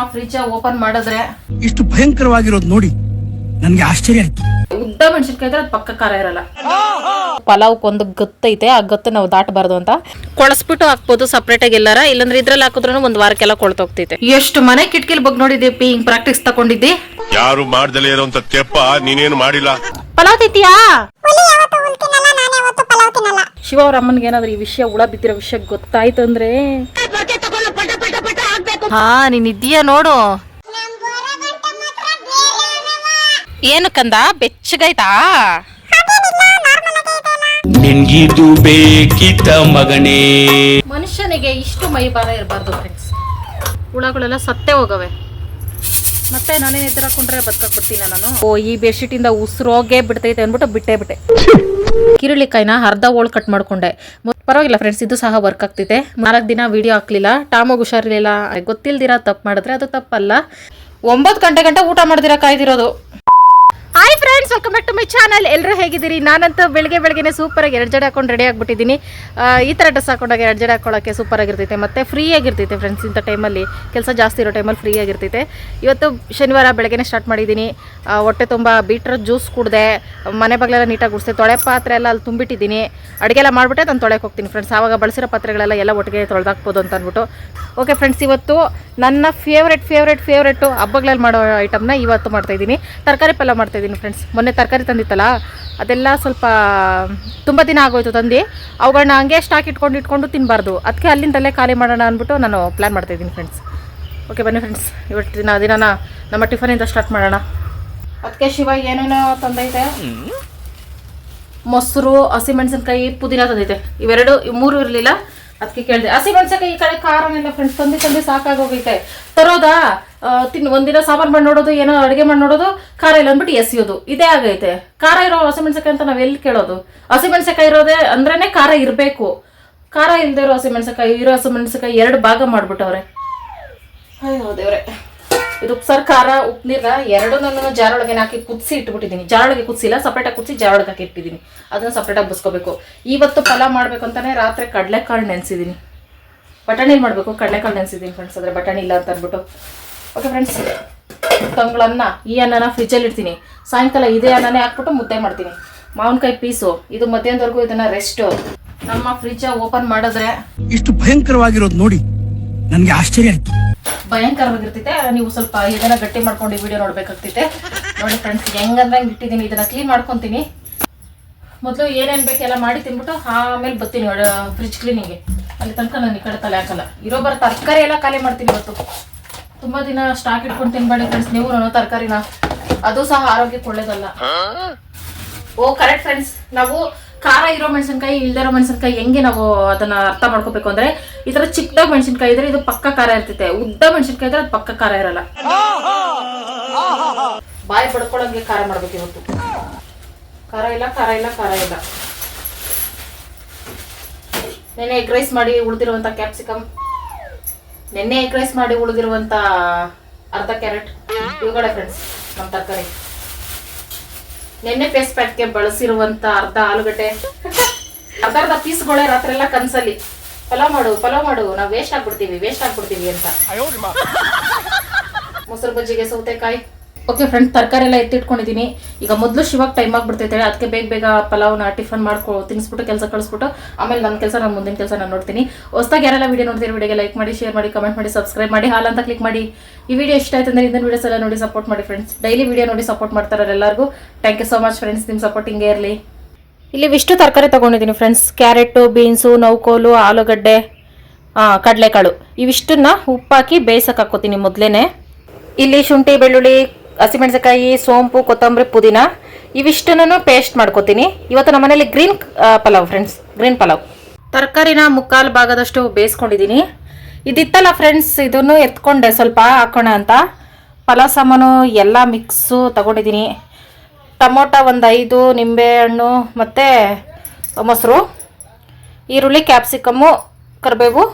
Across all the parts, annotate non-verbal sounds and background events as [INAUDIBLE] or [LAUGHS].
ನಮ್ಮ fridge open ಮಾಡಿದ್ರೆ ಇಷ್ಟು ಭಯಂಕರವಾಗಿರೋದು ನೋಡಿ ನನಗೆ ಆಶ್ಚರ್ಯ ಆಯ್ತು. ಉದ್ದ ಮೆಣಸಿನ್ಕಾಯಿ ಇದ್ರೆ ಪಕ್ಕ ಖಾರ ಇರಲ್ಲ. ಪಲಾವ್ ಒಂದು ಗತ್ತೈತೆ ಆ ಗತ್ತು ನಾವು ದಾಟಬಾರ್ದು ಅಂತ. ಕೊಳಸ್ಬಿಟ್ಟು ಹಾಕ್ಬೋದು ಸಪ್ರೇಟ್ ಆಗಿ ಎಲ್ಲಾರ ಇಲ್ಲಾಂದ್ರೆ ಇದ್ರಲ್ಲಿ ಹಾಕಿದ್ರು ಒಂದ್ ವಾರಕ್ಕೆಲ್ಲ ಕೊಳ್ತೋಗ್ತೈತೆ ಎಷ್ಟು ಮನೆ ಕಿಟಕಿಲ್ ಬಗ್ ನೋಡಿದೀಪಿ ಪಿ ಹಿಂಗ್ ಪ್ರಾಕ್ಟೀಸ್ ತಕೊಂಡಿದ್ದಿ ಯಾರು ಮಾಡ್ದಲೇ ಇರೋಂತ ತೆಪ್ಪ ನೀನೇನು ಮಾಡಿಲ್ಲ? ಪಲಾವ್ ತಿಂತೀಯಾ? ಶಿವ ಅವ್ರ ಅಮ್ಮನ್ಗೆ ಏನಾದ್ರು ಈ ವಿಷಯ ಉಳ ಬಿದ್ದಿರೋ ವಿಷಯ ಗೊತ್ತಾಯ್ತು ಅಂದ್ರೆ ಹಾ ನೀನ್ ಇದೀಯ ನೋಡು. ಏನು ಕಂದ? ಬೆಚ್ಚಗಾಯ್ತಾ? ನಿನ್ಗಿದು ಬೇಕಿತ ಮಗನೇ. ಮನುಷ್ಯನಿಗೆ ಇಷ್ಟು ಮೈ ಬಾರ ಇರಬಾರ್ದು ಫ್ರೆಂಡ್ಸ್ ಹುಳಗಳೆಲ್ಲ ಸತ್ತೇ ಹೋಗವೆ. ಮತ್ತೆ ನಾನೇ ನಿದ್ರೆ ಹಾಕೊಂಡ್ರೆ ಬದುಕ ಕೊಡ್ತೀನಿ ನಾನು. ಓ ಈ ಬೆಡ್ಶೀಟಿಂದ ಉಸಿರೋಗೆ ಬಿಡ್ತೈತೆ ಅಂದ್ಬಿಟ್ಟು ಬಿಟ್ಟೆ ಬಿಟ್ಟೆ. ಕಿರುಳಿಕಾಯಿನ ಅರ್ಧ ಹೋಳ್ ಕಟ್ ಮಾಡ್ಕೊಂಡೆ. ಪರವಾಗಿಲ್ಲ ಫ್ರೆಂಡ್ಸ್ ಇದು ಸಹ ವರ್ಕ್ ಆಗ್ತಿದೆ. ನಾಲ್ಕು ದಿನ ವಿಡಿಯೋ ಹಾಕ್ಲಿಲ್ಲ. ಟಾಮಗ್ ಇರಲಿಲ್ಲ ಗೊತ್ತಿಲ್ದಿರ ತಪ್ಪು ಮಾಡಿದ್ರೆ ಅದು ತಪ್ಪಲ್ಲ. ಒಂಬತ್ತು ಗಂಟೆ ಗಂಟೆ ಊಟ ಮಾಡ್ದಿರ ಕಾಯ್ದಿರೋದು. Hi friends welcome back to my channel ಎಲ್ಲರೂ ಹೇಗಿದ್ದೀರಿ? ನಾನಂತೂ ಬೆಳಗ್ಗೆ ಸೂಪರ್ ಆಗಿ ಎರಡು ಜಡೆ ಹಾಕೊಂಡು ರೆಡಿ ಆಗಿಬಿಟ್ಟಿದ್ದೀನಿ. ಈ ಥರ ಡ್ರೆಸ್ ಹಾಕೊಂಡಾಗ ಎರಡು ಜಡೆ ಹಾಕೊಳ್ಳೋಕ್ಕೆ ಸೂಪರ್ ಆಗಿರ್ತೈತೆ. ಮತ್ತು ಫ್ರೀ ಆಗಿರ್ತೈತೆ ಫ್ರೆಂಡ್ಸ್ ಇಂಥ ಟೈಮಲ್ಲಿ ಕೆಲಸ ಜಾಸ್ತಿ ಇರೋ ಟೈಮಲ್ಲಿ ಫ್ರೀ ಆಗಿರ್ತೈತೆ. ಇವತ್ತು ಶನಿವಾರ ಬೆಳಗ್ಗೆನೇ ಸ್ಟಾರ್ಟ್ ಮಾಡಿದ್ದೀನಿ. ಹೊಟ್ಟೆ ತುಂಬ ಬೀಟ್ರ ಜ್ಯೂಸ್ ಕುಡಿದೆ, ಮನೆ ಬಗ್ಲೆಲ್ಲ ನೀಟಾಗಿ ಗುಡಿಸಿದೆ, ತೊಳೆ ಪಾತ್ರೆ ಎಲ್ಲ ಅಲ್ಲಿ ತುಂಬಿಟ್ಟಿದ್ದೀನಿ. ಅಡುಗೆ ಎಲ್ಲ ಮಾಡಿಬಿಟ್ಟೆ ನಾನು ತೊಳೆಕ್ಕೆ ಹೋಗ್ತೀನಿ ಫ್ರೆಂಡ್ಸ್ ಆವಾಗ ಬಳಸಿರೋ ಪಾತ್ರೆಗಳೆಲ್ಲ ಎಲ್ಲ ಒಟ್ಟಿಗೆ ತೊಳೆದಾಕ್ಬೋದು ಅಂತ ಅಂದ್ಬಿಟ್ಟು. ಓಕೆ ಫ್ರೆಂಡ್ಸ್ ಇವತ್ತು ನನ್ನ ಫೇವ್ರೆಟ್ ಫೇವ್ರೆಟ್ ಫೇವ್ರೆಟು ಹಬ್ಬಗಳಲ್ಲಿ ಮಾಡೋ ಐಟಮ್ನ ಇವತ್ತು ಮಾಡ್ತಾಯಿದ್ದೀನಿ ತರಕಾರಿ ಪಲ್ಯ ಮಾಡ್ತಾಯಿದ್ದೀನಿ ಫ್ರೆಂಡ್ಸ್ ಮೊನ್ನೆ ತರಕಾರಿ ತಂದಿತ್ತಲ್ಲ ಅದೆಲ್ಲ ಸ್ವಲ್ಪ ತುಂಬ ದಿನ ಆಗೋಯ್ತು ತಂದು. ಅವುಗಳನ್ನ ಹಂಗೆ ಸ್ಟಾಕ್ ಇಟ್ಕೊಂಡು ಇಟ್ಕೊಂಡು ತಿನ್ನಬಾರ್ದು ಅದಕ್ಕೆ ಅಲ್ಲಿಂದಲೇ ಖಾಲಿ ಮಾಡೋಣ ಅಂದ್ಬಿಟ್ಟು ನಾನು ಪ್ಲ್ಯಾನ್ ಮಾಡ್ತಾಯಿದ್ದೀನಿ ಫ್ರೆಂಡ್ಸ್ ಓಕೆ ಬನ್ನಿ ಫ್ರೆಂಡ್ಸ್ ಇವತ್ತಿನ ದಿನ ನಮ್ಮ ಟಿಫನಿಂದ ಸ್ಟಾರ್ಟ್ ಮಾಡೋಣ. ಅದಕ್ಕೆ ಶಿವ ಏನೇನೋ ತಂದೈತೆ. ಮೊಸರು ಹಸಿಮೆಣಸಿನ್ಕಾಯಿ ಪುದೀನ ತಂದೈತೆ. ಇವೆರಡು ಇವ್ ಮೂರು ಇರಲಿಲ್ಲ. ಅದಕ್ಕೆ ಕೇಳಿದೆ ಹಸಿಮೆಣಸಿನ್ಕಾಯಿ ಈ ಕಡೆ ಖಾರನೆಲ್ಲ ಫ್ರೆಂಡ್ಸ್ ತಂದು ತಂದು ಸಾಕಾಗೋಗೈತೆ. ತರೋದಾ? ತಿನ್, ಒಂದಿನ ಸಾಂಬಾರು ಮಾಡಿ ನೋಡೋದು, ಏನೋ ಅಡುಗೆ ಮಾಡಿ ನೋಡೋದು, ಖಾರ ಇಲ್ಲ ಅಂದ್ಬಿಟ್ಟು ಎಸೆಯೋದು. ಇದೇ ಆಗೈತೆ. ಖಾರ ಇರೋ ಹಸಿಮೆಣಸಿನ್ಕಾಯಿ ಅಂತ ನಾವು ಎಲ್ಲಿ ಕೇಳೋದು? ಹಸಿಮೆಣಸಿನ್ಕಾಯಿ ಇರೋದೇ ಅಂದ್ರೇ ಖಾರ ಇರಬೇಕು. ಖಾರ ಇಲ್ಲದೆ ಇರೋ ಹಸಿಮೆಣಸಿನ್ಕಾಯಿ ಇರೋ ಹಸಿಮೆಣಸಿನ್ಕಾಯಿ ಎರಡು ಭಾಗ ಮಾಡಿಬಿಟ್ಟವ್ರೆ. ಅಯ್ಯೋ ದೇವ್ರೆ. ಇದು ಉಪ್ಸಾರು ಖಾರ ಉಪ್ಪು ನೀರ ಎರಡು ನಾನು ಜಾರೊಳಗೆ ಹಾಕಿ ಕುದಿಸಿ ಇಟ್ಬಿಟ್ಟಿದ್ದೀನಿ. ಜಾರೊಳಗೆ ಕುದಿಸಿಲ್ಲ ಸಪ್ರೇಟಾಗಿ ಕುದಿಸಿ ಜಾರೊಳಗೆ ಹಾಕಿ ಇಟ್ಟಿದ್ದೀನಿ. ಅದನ್ನು ಸಪ್ರೇಟಾಗಿ ಬಸ್ಕೋಬೇಕು. ಇವತ್ತು ಪಲಾವ್ ಮಾಡಬೇಕು ಅಂತಲೇ ರಾತ್ರಿ ಕಡಲೆಕಾಳು ನೆನೆಸಿದ್ದೀನಿ. ಬಟಾಣಿ ಮಾಡಬೇಕು? ಕಡಲೆಕಾಳು ನೆನೆಸಿದ್ದೀನಿ ಫ್ರೆಂಡ್ಸ್ ಆದರೆ ಬಟಾಣಿ ಇಲ್ಲ ಅಂತ ಅಂದ್ಬಿಟ್ಟು. ಓಕೆ ಫ್ರೆಂಡ್ಸ್ ತಂಗಳನ್ನ ಈ ಅನ್ನನ ಫ್ರಿಜ್ಜಲ್ಲಿ ಇಡ್ತೀನಿ. ಸಾಯಂಕಾಲ ಇದೇ ಅನ್ನನೇ ಹಾಕ್ಬಿಟ್ಟು ಮುದ್ದೆ ಮಾಡ್ತೀನಿ. ಮಾವಿನಕಾಯಿ ಪೀಸು, ಇದು ಮಧ್ಯಾಹ್ನದವರೆಗೂ ಇದನ್ನ ರೆಸ್ಟು ನಮ್ಮ ಫ್ರಿಜ್ಜ ಓಪನ್ ಮಾಡಿದ್ರೆ ಇಷ್ಟು ಭಯಂಕರವಾಗಿರೋದು ನೋಡಿ, ನನಗೆ ಆಶ್ಚರ್ಯ ಆಯ್ತು. ಭಯಂಕರವಾಗಿರ್ತೈತೆ ನೀವು ಸ್ವಲ್ಪ ಇದನ್ನ ಗಟ್ಟಿ ಮಾಡ್ಕೊಂಡು ವಿಡಿಯೋ ನೋಡ್ಬೇಕಾಗ್ತೈತೆ ನೋಡಿ ಫ್ರೆಂಡ್ಸ್ ಹೆಂಗಂದಂಗೆ ಇಟ್ಟಿದ್ದೀನಿ. ಇದನ್ನ ಕ್ಲೀನ್ ಮಾಡ್ಕೊತೀನಿ. ಮೊದಲು ಏನೇನು ಬೇಕೆಲ್ಲ ಮಾಡಿ ತಿನ್ಬಿಟ್ಟು ಆಮೇಲೆ ಬರ್ತೀನಿ ಫ್ರಿಜ್ ಕ್ಲೀನಿಂಗ್ ಅಲ್ಲಿ ತನಕ ನಾನು ಈ ಕಡೆ ತಲೆ ಹಾಕಲ್ಲ. ಇರೋ ಬರೋ ತರಕಾರಿ ಎಲ್ಲ ಖಾಲಿ ಮಾಡ್ತೀನಿ ಇವತ್ತು. ತುಂಬ ದಿನ ಸ್ಟಾಕ್ ಇಟ್ಕೊಂಡು ತಿನ್ಬೇಡಿ ಫ್ರೆಂಡ್ಸ್ ನೀವು ನಾನು ತರಕಾರಿನ. ಅದು ಸಹ ಆರೋಗ್ಯಕ್ಕೆ ಒಳ್ಳೇದಲ್ಲ. ಓ ಕರೆಕ್ಟ್ ಫ್ರೆಂಡ್ಸ್ ನಾವು ಖಾರ ಇರೋ ಮೆಣಸಿನ್ಕಾಯಿ, ಇಲ್ದಿರೋ ಮೆಣಸಿನ್ಕಾಯಿ ಹೆಂಗೆ ನಾವು ಅದನ್ನ ಅರ್ಥ ಮಾಡ್ಕೋಬೇಕು ಅಂದ್ರೆ ಈ ತರ ಚಿಕ್ಕದಾಗ ಮೆಣಸಿನ್ಕಾಯಿ ಇದ್ರೆ ಇದು ಪಕ್ಕ ಖಾರ ಇರ್ತೈತೆ. ಉದ್ದ ಮೆಣಸಿನ್ಕಾಯಿ ಇದ್ರೆ ಅದು ಪಕ್ಕ ಖಾರ ಇರಲ್ಲ. ಬಾಯಿ ಬಡ್ಕೊಳಂಗೆ ಖಾರ ಮಾಡ್ಬೇಕು ಇವತ್ತು. ಖಾರ ಇಲ್ಲ ಖಾರ ಇಲ್ಲ ಖಾರ ಇಲ್ಲ. ನೆನ್ನೆ ಎಗ್ ರೈಸ್ ಮಾಡಿ ಉಳಿದಿರುವಂತ ಕ್ಯಾಪ್ಸಿಕಮ್ ನೆನ್ನೆ ಎಗ್ ರೈಸ್ ಮಾಡಿ ಉಳಿದಿರುವಂತ ಅರ್ಧ ಕ್ಯಾರೆಟ್ ಇವುಗಳೇ ಫ್ರೆಂಡ್ಸ್ ನಮ್ಮ ತರಕಾರಿ. ನೆನ್ನೆ ಫೇಸ್ ಪ್ಯಾಕ್ಗೆ ಬಳಸಿರುವಂತ ಅರ್ಧ ಆಲೂಗಡ್ಡೆ. ಅರ್ಧ ಅರ್ಧ ಪೀಸ್ಗಳೇ ರಾತ್ರಿ ಎಲ್ಲ ಕನ್ಸಲ್ಲಿ. ಪಲಾವ್ ಮಾಡು ಪಲಾವ್ ಮಾಡು ನಾವು ವೇಸ್ಟ್ ಆಗ್ಬಿಡ್ತೀವಿ ವೇಸ್ಟ್ ಆಗ್ಬಿಡ್ತೀವಿ ಅಂತ. ಮೊಸರು ಬಜ್ಜಿಗೆ ಸೌತೆಕಾಯಿ. ಓಕೆ ಫ್ರೆಂಡ್ ತರಕಾರಿ ಎಲ್ಲ ಎತ್ತಿಟ್ಕೊಂಡಿದ್ದೀನಿ ಈಗ ಮೊದಲು ಶಿವಾಗ ಟೈಮ್ ಆಗ್ಬಿಡ್ತೈತೆ ಅದಕ್ಕೆ ಬೇಗ ಬೇಗ ಪಲಾವ್ನ ಟಿಫನ್ ಮಾಡ್ಕೊ, ತಿನ್ಸ್ಬಿಟ್ಟು ಕೆಲಸ ಕಳಿಸ್ಬಿಟ್ಟು, ಆಮೇಲೆ ನನ್ನ ಕೆಲಸ, ನಾನು ಮುಂದಿನ ಕೆಲಸ ನಾನು ನೋಡ್ತೀನಿ. ಹೊಸದಾಗಿ ಯಾರೆಲ್ಲ ವೀಡಿಯೋ ನೋಡ್ತೀರಿ ವಿಡಿಯೋಗೆ ಲೈಕ್ ಮಾಡಿ ಶೇರ್ ಮಾಡಿ ಕಮೆಂಟ್ ಮಾಡಿ ಸಬ್ಸ್ಕ್ರೈಬ್ ಮಾಡಿ, ಹಾಲ್ ಅಂತ ಕ್ಲಿಕ್ ಮಾಡಿ. ಈ ವಿಡಿಯೋ ಇಷ್ಟ ಆಯ್ತು ಅಂದ್ರೆ ಇಂದಿನ ವೀಡಿಯೋಸ್ ಎಲ್ಲ ನೋಡಿ ಸಪೋರ್ಟ್ ಮಾಡಿ ಫ್ರೆಂಡ್ಸ್ ಡೈಲಿ ವೀಡಿಯೋ ನೋಡಿ ಸಪೋರ್ಟ್ ಮಾಡ್ತಾರೆ ಎಲ್ಲರಿಗೂ. Thank you so much friends ನಿಮ್ಮ ಸಪೋರ್ಟ್ ಹಿಂಗೆ ಇರಲಿ. ಇಲ್ಲಿ ಇಷ್ಟು ತರಕಾರಿ ತೊಗೊಂಡಿದ್ದೀನಿ ಫ್ರೆಂಡ್ಸ್ ಕ್ಯಾರೆಟು ಬೀನ್ಸು ನೌಕೋಲು ಆಲೂಗಡ್ಡೆ ಕಡಲೆಕಾಳು. ಇವಿಷ್ಟನ್ನ ಉಪ್ಪಾಕಿ ಬೇಯಿಸಕ್ಕೆ ಹಾಕೋತೀನಿ ಮೊದಲೇ ಇಲ್ಲಿ ಶುಂಠಿ, ಬೆಳ್ಳುಳ್ಳಿ ಹಸಿಮೆಣಸಿನಕಾಯಿ ಸೋಂಪು, ಕೊತ್ತಂಬರಿ, ಪುದೀನ, ಇವಿಷ್ಟನ್ನು ಪೇಸ್ಟ್ ಮಾಡ್ಕೋತೀನಿ. ಇವತ್ತು ನಮ್ಮ ಮನೇಲಿ green pulao friends green pulao. ತರಕಾರಿನ ಮುಕ್ಕಾಲು ಭಾಗದಷ್ಟು ಬೇಯಿಸ್ಕೊಂಡಿದ್ದೀನಿ. ಇದಿತ್ತಲ್ಲ ಫ್ರೆಂಡ್ಸ್ ಇದನ್ನು ಎತ್ಕೊಂಡೆ ಸ್ವಲ್ಪ ಹಾಕೋಣ ಅಂತ. ಪಲಾವ್ ಸಾಮಾನು ಎಲ್ಲ ಮಿಕ್ಸು ತಗೊಂಡಿದ್ದೀನಿ. ಟೊಮೊಟೊ ಒಂದು ಐದು, ನಿಂಬೆಹಣ್ಣು, ಮತ್ತು ಮೊಸರು, ಈರುಳ್ಳಿ ಕ್ಯಾಪ್ಸಿಕಮ್ಮು ಕರಿಬೇವು.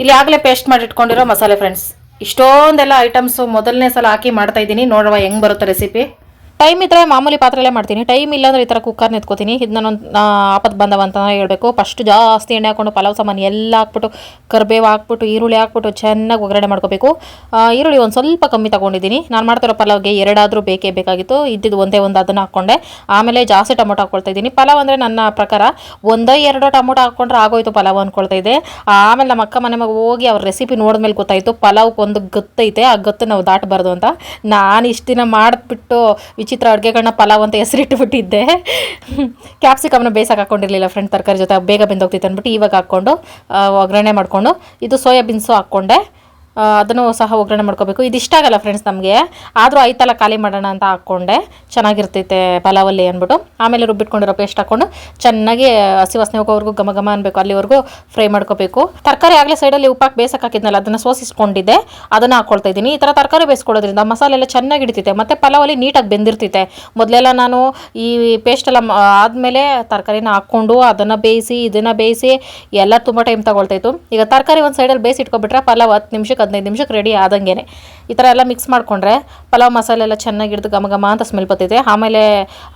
ಇಲ್ಲಿ ಆಗಲೇ ಪೇಸ್ಟ್ ಮಾಡಿ ಇಟ್ಕೊಂಡಿರೋ ಮಸಾಲೆ ಫ್ರೆಂಡ್ಸ್ ಇಷ್ಟೊಂದೆಲ್ಲ ಐಟಮ್ಸು ಮೊದಲನೇ ಸಲ ಹಾಕಿ ಮಾಡ್ತಾ ಇದ್ದೀನಿ. ನೋಡುವ ಹೆಂಗೆ ಬರುತ್ತೆ ರೆಸಿಪಿ ಟೈಮ್ ಇದ್ರೆ ಮಾಮೂಲಿ ಪಾತ್ರೆಯಲ್ಲೇ ಮಾಡ್ತೀನಿ. ಟೈಮ್ ಇಲ್ಲ ಅಂದರೆ ಈ ಥರ ಕುಕ್ಕರ್ನ ಎತ್ಕೋತೀನಿ ಇದು ನಾನೊಂದು ಆಪತ್ತು ಬಂದವ ಅಂತ ಹೇಳಬೇಕು. ಫಸ್ಟ್ ಜಾಸ್ತಿ ಎಣ್ಣೆ ಹಾಕೊಂಡು ಪಲಾವ್ ಸಾಮಾನು ಎಲ್ಲ ಹಾಕ್ಬಿಟ್ಟು, ಕರ್ಬೇವು ಹಾಕ್ಬಿಟ್ಟು, ಈರುಳ್ಳಿ ಹಾಕ್ಬಿಟ್ಟು ಚೆನ್ನಾಗಿ ಒಗ್ಗರಣೆ ಮಾಡ್ಕೋಬೇಕು. ಈರುಳ್ಳಿ ಒಂದು ಸ್ವಲ್ಪ ಕಮ್ಮಿ ತಗೊಂಡಿದ್ದೀನಿ. ನಾನು ಮಾಡ್ತಿರೋ ಪಲಾವ್ಗೆ ಎರಡಾದರೂ ಬೇಕೇ ಬೇಕಾಗಿತ್ತು. ಇದ್ದಿದ್ದು ಒಂದೇ ಒಂದು ಅದನ್ನು ಹಾಕ್ಕೊಂಡೆ ಆಮೇಲೆ ಜಾಸ್ತಿ ಟೊಮೊಟೊ ಹಾಕ್ಕೊಳ್ತಾ ಇದ್ದೀನಿ. ಪಲಾವ್ ಅಂದರೆ ನನ್ನ ಪ್ರಕಾರ ಒಂದೋ ಎರಡು ಟೊಮೊಟೊ ಹಾಕ್ಕೊಂಡ್ರೆ ಆಗೋಯ್ತು ಪಲಾವ್ ಅಂದ್ಕೊಳ್ತಾ ಇದ್ದೆ ಆಮೇಲೆ ನಮ್ಮ ಅಕ್ಕ ಮನೆ ಮಗ ಹೋಗಿ ಅವ್ರ ರೆಸಿಪಿ ನೋಡಿದ್ಮೇಲೆ ಗೊತ್ತಾಯಿತು. ಪಲಾವ್ಗೆ ಒಂದು ಗತ್ತೈತೆ. ಆ ಗತ್ತು ನಾವು ದಾಟಬಾರ್ದು ಅಂತ. ನಾನು ಇಷ್ಟು ದಿನ ಮಾಡಿಬಿಟ್ಟು ವಿಚಿತ್ರ ಅಡುಗೆಗಳನ್ನ ಪಲಾವ್ ಅಂತ ಹೆಸರಿಟ್ಬಿಟ್ಟಿದ್ದೆ. ಕ್ಯಾಪ್ಸಿಕಮ್ನ ಬೇಸಾಗಿ ಹಾಕೊಂಡಿರಲಿಲ್ಲ ಫ್ರೆಂಡ್ ತರಕಾರಿ ಜೊತೆ, ಬೇಗ ಬೆಂದೋಗ್ತಿತ್ತು ಅಂದ್ಬಿಟ್ಟು ಇವಾಗ ಹಾಕ್ಕೊಂಡು ಒಗ್ಗರಣೆ ಮಾಡಿಕೊಂಡು, ಇದು ಸೋಯಾಬೀನ್ಸು ಹಾಕ್ಕೊಂಡೆ. ಅದನ್ನು ಸಹ ಒಗ್ಗರಣೆ ಮಾಡ್ಕೋಬೇಕು. ಇದು ಇಷ್ಟ ಆಗಲ್ಲ ಫ್ರೆಂಡ್ಸ್ ನಮಗೆ. ಆದರೂ ಐತಲ್ಲ ಖಾಲಿ ಮಾಡೋಣ ಅಂತ ಹಾಕ್ಕೊಂಡೆ ಚೆನ್ನಾಗಿರ್ತೈತೆ ಪಲಾವಲ್ಲಿ ಅಂದ್ಬಿಟ್ಟು. ಆಮೇಲೆ ರುಬ್ಬಿಟ್ಕೊಂಡಿರೋ ಪೇಸ್ಟ್ ಹಾಕ್ಕೊಂಡು ಚೆನ್ನಾಗಿ ಹಸಿ ವಾಸನೆ ಹೋಗೋವರೆಗೂ ಘಮ ಘಮ ಅನ್ಬೇಕು. ಅಲ್ಲಿವರೆಗೂ ಫ್ರೈ ಮಾಡ್ಕೋಬೇಕು. ತರಕಾರಿ ಆಗಲೇ ಸೈಡಲ್ಲಿ ಉಪ್ಪಾಕಿ ಬೇಸಕ್ಕೆ ಹಾಕಿದ್ನಲ್ಲ ಅದನ್ನು ಸೋಸಿಸ್ಕೊಂಡಿದ್ದೆ. ಅದನ್ನು ಹಾಕ್ಕೊಳ್ತಾ ಇದ್ದೀನಿ. ಈ ಥರ ತರಕಾರಿ ಬೇಯಿಸ್ಕೊಳ್ಳೋದ್ರಿಂದ ಮಸಾಲೆ ಎಲ್ಲ ಚೆನ್ನಾಗಿ ಹಿಡಿತೈತೆ. ಮತ್ತು ಪಲಾವಲ್ಲಿ ನೀಟಾಗಿ ಬೆಂದಿರ್ತೈತೆ. ಮೊದಲೆಲ್ಲ ನಾನು ಈ ಪೇಸ್ಟೆಲ್ಲ ಆದಮೇಲೆ ತರಕಾರಿನ ಹಾಕ್ಕೊಂಡು ಅದನ್ನು ಬೇಯಿಸಿ, ಇದನ್ನು ಬೇಯಿಸಿ ಎಲ್ಲ ತುಂಬ ಟೈಮ್ ತಗೊಳ್ತಾಯಿತ್ತು ಈಗ ತರಕಾರಿ ಒಂದು ಸೈಡಲ್ಲಿ ಬೇಯಿಸಿ ಇಟ್ಕೊಬಿಟ್ರೆ ಪಲಾವ್ ಹತ್ತು ನಿಮಿಷಕ್ಕೆ ಹದಿನೈದು ನಿಮಿಷಕ್ಕೆ ರೆಡಿ ಆದಂಗೆ ಈ ಥರ ಎಲ್ಲ ಮಿಕ್ಸ್ ಮಾಡಿಕೊಂಡ್ರೆ ಪಲಾವ್ ಮಸಾಲೆ ಎಲ್ಲ ಚೆನ್ನಾಗಿ ಹಿಡಿದು ಘಮ ಘಮ ಅಂತ ಸ್ಮೆಲ್ ಬರ್ತೈತೆ ಆಮೇಲೆ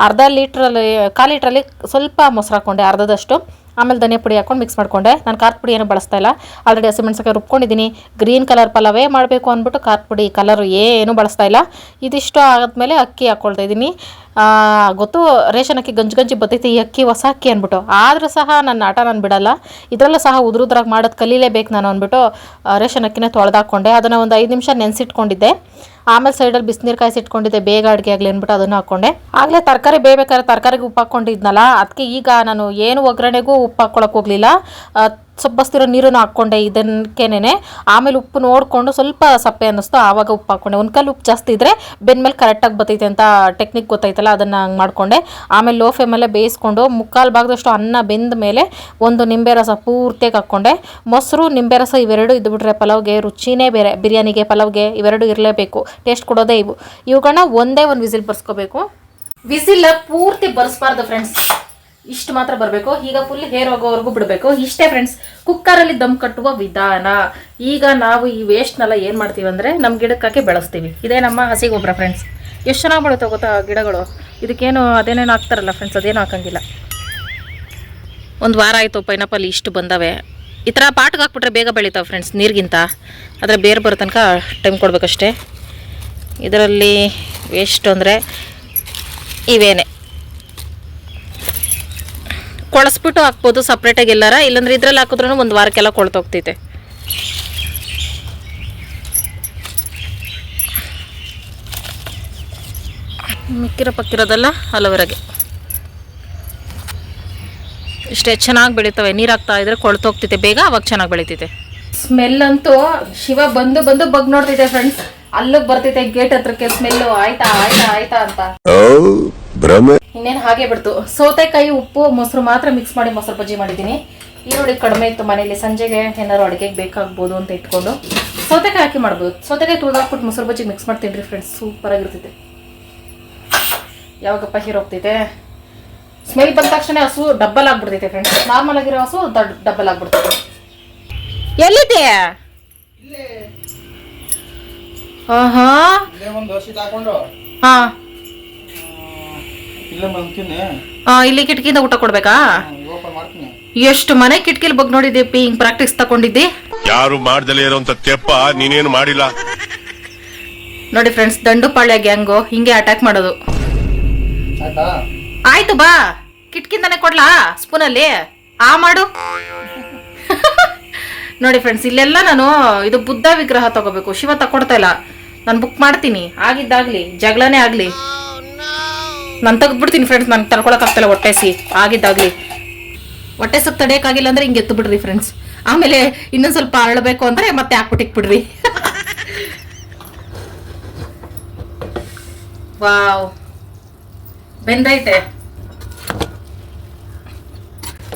ಅರ್ಧ ಲೀಟ್ರಲ್ಲಿ ಕಾಲು ಲೀಟ್ರಲ್ಲಿ ಸ್ವಲ್ಪ ಮೊಸರು ಹಾಕ್ಕೊಂಡೆ ಅರ್ಧದಷ್ಟು. ಆಮೇಲೆ ಧನಿಯಾ ಪುಡಿ ಹಾಕೊಂಡು ಮಿಕ್ಸ್ ಮಾಡಿಕೊಂಡೆ. ನಾನು ಖಾರದ ಪುಡಿ ಏನು ಬಳಸ್ತಾ ಇಲ್ಲ. ಆಲ್ರೆಡಿ ಹಸಿಮೆಣ್ಸಿಕಾಯಿ ರುಬ್ಕೊಂಡಿದ್ದೀನಿ ಗ್ರೀನ್ ಕಲರ್ ಪಲಾವೇ ಮಾಡಬೇಕು ಅಂದ್ಬಿಟ್ಟು ಖಾರದ ಪುಡಿ ಕಲರ್ ಏನು ಬಳಸ್ತಾ ಇಲ್ಲ. ಇದಿಷ್ಟು ಆದಮೇಲೆ ಅಕ್ಕಿ ಹಾಕ್ಕೊಳ್ತಾ ಇದ್ದೀನಿ ಗೊತ್ತು ರೇಷನ್ ಅಕ್ಕಿ ಗಂಜಿ ಗಂಜಿ ಬರ್ತೈತಿ ಈ ಅಕ್ಕಿ ಹೊಸ ಅಕ್ಕಿ ಅಂದ್ಬಿಟ್ಟು. ಆದರೂ ಸಹ ನನ್ನ ಆಟ ನಾನು ಬಿಡಲ್ಲ. ಇದರಲ್ಲೂ ಸಹ ಉದುರುದ್ರಾಗ ಮಾಡೋದು ಕಲೀಲೇಬೇಕು ನಾನು ಅಂದ್ಬಿಟ್ಟು ರೇಷನ್ ಅಕ್ಕಿನ ತೊಳೆದಾಕೊಂಡೆ. ಅದನ್ನು ಒಂದು ಐದು ನಿಮಿಷ ನೆನೆಸಿಟ್ಕೊಂಡಿದ್ದೆ. ಆಮೇಲೆ ಸೈಡಲ್ಲಿ ಬಿಸಿನೀರು ಕಾಯಿಸಿಟ್ಕೊಂಡಿದ್ದೆ ಬೇಗ ಅಡುಗೆ ಆಗಲಿ ಅಂದ್ಬಿಟ್ಟು ಅದನ್ನು ಹಾಕ್ಕೊಂಡೆ ಆಗಲೇ ತರಕಾರಿ ಬೇಯ್ಬೇಕಾದ್ರೆ ತರಕಾರಿಗೆ ಉಪ್ಪು ಹಾಕ್ಕೊಂಡಿದ್ನಲ್ಲ ಅದಕ್ಕೆ ಈಗ ನಾನು ಏನು ಒಗ್ಗರಣೆಗೂ ಉಪ್ಪು ಹಾಕ್ಕೊಳಕ್ಕೆ ಹೋಗಲಿಲ್ಲ. ಸ್ವಲ್ಪ ಬಸ್ತಿರೋ ನೀರನ್ನು ಹಾಕ್ಕೊಂಡೆ ಇದಕ್ಕೇನೆ ಆಮೇಲೆ ಉಪ್ಪು ನೋಡಿಕೊಂಡು ಸ್ವಲ್ಪ ಸಪ್ಪೆ ಅನ್ನಿಸ್ತು, ಆವಾಗ ಉಪ್ಪು ಹಾಕ್ಕೊಂಡೆ. ಒಂದು ಕಲ್ಲು ಉಪ್ಪು ಜಾಸ್ತಿ ಇದ್ದರೆ ಬೆನ್ಮೇಲೆ ಕರೆಕ್ಟಾಗಿ ಬರ್ತೈತೆ ಅಂತ ಟೆಕ್ನಿಕ್ ಗೊತ್ತೈತಲ್ಲ ಅದನ್ನು ಹಂಗೆ ಮಾಡಿಕೊಂಡೆ. ಆಮೇಲೆ ಲೋ ಫ್ಲೇಮಲ್ಲೇ ಬೇಯಿಸ್ಕೊಂಡು ಮುಕ್ಕಾಲು ಭಾಗದಷ್ಟು ಅನ್ನ ಬೆಂದ ಮೇಲೆ ಒಂದು ನಿಂಬೆ ರಸ ಪೂರ್ತಿಯಾಗಿ ಹಾಕ್ಕೊಂಡೆ. ಮೊಸರು, ನಿಂಬೆ ರಸ ಇವೆರಡು ಇದ್ದುಬಿಟ್ರೆ ಪಲಾವ್ಗೆ ರುಚಿನೇ ಬೇರೆ. ಬಿರಿಯಾನಿಗೆ ಪಲಾವ್ಗೆ ಇವೆರಡು ಇರಲೇಬೇಕು. ಟೇಸ್ಟ್ ಕೊಡೋದೇ ಇವು. ಇವುಗಳನ್ನ ಒಂದೇ ಒಂದು ವಿಸಿಲ್ ಬರ್ಸ್ಕೋಬೇಕು. ವಿಸಿಲ್ ಪೂರ್ತಿ ಬರ್ಸ್ಬಾರ್ದು ಫ್ರೆಂಡ್ಸ್ ಇಷ್ಟು ಮಾತ್ರ ಬರಬೇಕು. ಈಗ ಫುಲ್ ಹೇರ್ ಹೋಗೋವರೆಗೂ ಬಿಡಬೇಕು. ಇಷ್ಟೇ ಫ್ರೆಂಡ್ಸ್ ಕುಕ್ಕರಲ್ಲಿ ದಮ್ ಕಟ್ಟುವ ವಿಧಾನ. ಈಗ ನಾವು ಈ ವೇಸ್ಟ್ನೆಲ್ಲ ಏನು ಮಾಡ್ತೀವಿ ಅಂದರೆ ನಮ್ಮ ಗಿಡಕ್ಕೆ ಬೆಳೆಸ್ತೀವಿ. ಇದೇ ನಮ್ಮ ಹಸಿ ಗೊಬ್ಬರ ಫ್ರೆಂಡ್ಸ್ ಎಷ್ಟು ಚೆನ್ನಾಗಿ ಬೆಳುತ್ತೆ ಗೊತ್ತಾ ಗಿಡಗಳು? ಇದಕ್ಕೇನು ಅದೇನೇನು ಹಾಕ್ತಾರಲ್ಲ ಫ್ರೆಂಡ್ಸ್ ಅದೇನು ಹಾಕಂಗಿಲ್ಲ. ಒಂದು ವಾರ ಆಯಿತು ಪೈನಾಪಲ್ ಇಷ್ಟು ಬಂದವೆ. ಈ ಥರ ಪಾಟ್ಗೆ ಹಾಕ್ಬಿಟ್ರೆ ಬೇಗ ಬೆಳಿತಾವೆ ಫ್ರೆಂಡ್ಸ್ ನೀರಿಗಿಂತ. ಆದರೆ ಬೇರೆ ಬರೋ ತನಕ ಟೈಮ್ ಕೊಡಬೇಕಷ್ಟೇ. ಇದರಲ್ಲಿ ವೇಸ್ಟ್ ಅಂದರೆ ಇವೇನೆ. ಕೊಳಸ್ಬಿಟ್ಟು ಹಾಕ್ಬೋದು ಸಪ್ರೇಟಾಗಿ ಎಲ್ಲಾರ. ಇಲ್ಲಾಂದ್ರೆ ಇದ್ರಲ್ಲಿ ಹಾಕಿದ್ರೂ ಒಂದು ವಾರಕ್ಕೆಲ್ಲ ಕೊಳ್ತೋಗ್ತೈತೆ ಮಿಕ್ಕಿರೋ ಪಕ್ಕಿರೋದೆಲ್ಲ ಹಲವರೆಗೆ ಇಷ್ಟೇ ಚೆನ್ನಾಗಿ ಬೆಳೀತವೆ. ನೀರು ಹಾಕ್ತಾ ಇದ್ರೆ ಕೊಳ್ತೋಗ್ತೈತೆ ಬೇಗ ಅವಾಗ ಚೆನ್ನಾಗಿ ಬೆಳೀತೈತೆ. ಸ್ಮೆಲ್ ಅಂತೂ ಶಿವ ಬಂದು ಬಂದು ಬಗ್ ನೋಡ್ತೈತೆ ಫ್ರೆಂಡ್ಸ್ ಅಲ್ಲಿಗೆ ಬರ್ತೈತೆ ಗೇಟ್ ಹತ್ರಕ್ಕೆ ಸ್ಮೆಲ್ಲು ಆಯ್ತಾ ಆಯ್ತಾ ಆಯ್ತಾ ಅಂತ. ಭ್ರಮೆ? ಇನ್ನೇನು ಹಾಗೆ ಬಿಡ್ತು. ಸೌತೆಕಾಯಿ ಉಪ್ಪು ಮೊಸರು ಮಾತ್ರ ಮಿಕ್ಸ್ ಮಾಡಿ ಮೊಸರು ಬಜ್ಜಿ ಮಾಡಿದ್ದೀನಿ. ಈರುಳ್ಳಿ ಕಡಿಮೆ ಇತ್ತು ಮನೇಲಿ ಸಂಜೆಗೆ ಏನಾದ್ರು ಅಡುಗೆಗೆ ಬೇಕಾಗ್ಬೋದು ಅಂತ ಇಟ್ಕೊಂಡು ಸೌತೆಕಾಯಿ ಹಾಕಿ ಮಾಡ್ಬೋದು. ಸೌತೆಕಾಯಿ ತುಳಿದಾಕ್ಬಿಟ್ಟು ಮೊಸರು ಬಜ್ಜಿ ಮಿಕ್ಸ್ ಮಾಡಿ ತಿನ್ರಿ ಫ್ರೆಂಡ್ಸ್ ಸೂಪರ್ ಆಗಿರ್ತೈತೆ. ಯಾವಾಗಪ್ಪ ಹೀರೋಗ್ತೈತೆ ಹೋಗ್ತೈತೆ ಸ್ಮೆಲ್ ಬಂದ ತಕ್ಷಣ ಹಸು ಡಬ್ಬಲ್ ಆಗ್ಬಿಡ್ತೈತೆ ಫ್ರೆಂಡ್ಸ್ ನಾರ್ಮಲ್ ಆಗಿರೋ ಹಸು ದೊಡ್ಡ ಡಬ್ಬಲ್ ಆಗ್ಬಿಡ್ತೈತೆ. ಎಲ್ಲಿದೆ ಹಾಕೊಂಡು ಹಾ. ಇಲ್ಲೇ ಬಂದ್ತೀನಿ ಆ, ಇಲ್ಲಿ ಕಿಟಕಿಯಿಂದ ಊಟ ಕೊಡ್ಬೇಕಾ? ಓಪನ್ ಮಾಡ್ತೀನಿ. ಎಷ್ಟು ಮನೆ ಕಿಟಕಿಲಿ ಬಗ್ಗೆ ನೋಡಿದ್ದೆ ಹಿಂಗ್ ಪ್ರಾಕ್ಟೀಸ್ ತಗೊಂಡಿದ್ದಿ ಯಾರು ಮಾಡ್ದಲೇ ಇರೋಂತ ತೆಪ್ಪ ನೀನೇನು ಮಾಡಿಲ್ಲ. ನೋಡಿ ಫ್ರೆಂಡ್ಸ್ ದಂಡುಪಾಳ್ಯ ಗ್ಯಾಂಗ್ ಹಿಂಗೆ ಅಟ್ಯಾಕ್ ಮಾಡೋದು. ಆಯ್ತಾ? ಆಯ್ತು ಬಾ. ಕಿಟಕಿಂದಾನೆ ಕೊಡ್ಲಾ? ಸ್ಪೂನಲ್ಲಿ ಆ ಮಾಡು. [LAUGHS] ನೋಡಿ ಫ್ರೆಂಡ್ಸ್ ಇಲ್ಲೆಲ್ಲ ನಾನು ಇದು ಬುದ್ಧ ವಿಗ್ರಹ ತಗೋಬೇಕು. ಶಿವ ತಕೊಡ್ತಾ ಇಲ್ಲ. ನಾನು ಬುಕ್ ಮಾಡ್ತೀನಿ. ಆಗಿದ್ದಾಗ್ಲಿ ಜಗಳನೇ ಆಗ್ಲಿ. ನಾನು ತೆಗೆದ್ಬಿಡ್ತೀನಿ ಫ್ರೆಂಡ್ಸ್ ನಾನು ತಡ್ಕೊಳಕ್ಕಾಗ್ತಿಲ್ಲ ಹೊಟ್ಟೆಸಿ. ಆಗಿದ್ದಾಗಲಿ. ಹೊಟ್ಟೆ ಸೊಪ್ಪು ತಡೆಯೋಕ್ಕಾಗಿಲ್ಲ ಅಂದ್ರೆ ಹಿಂಗೆ ಎತ್ತು ಬಿಡ್ರಿ ಫ್ರೆಂಡ್ಸ್ ಆಮೇಲೆ ಇನ್ನೊಂದು ಸ್ವಲ್ಪ ಅರಳಬೇಕು ಅಂದರೆ ಮತ್ತೆ ಹಾಕ್ಬಿಟ್ಟಿಕ್ ಬಿಡ್ರಿ ವಾವ್. ಬೆಂದೈತೆ.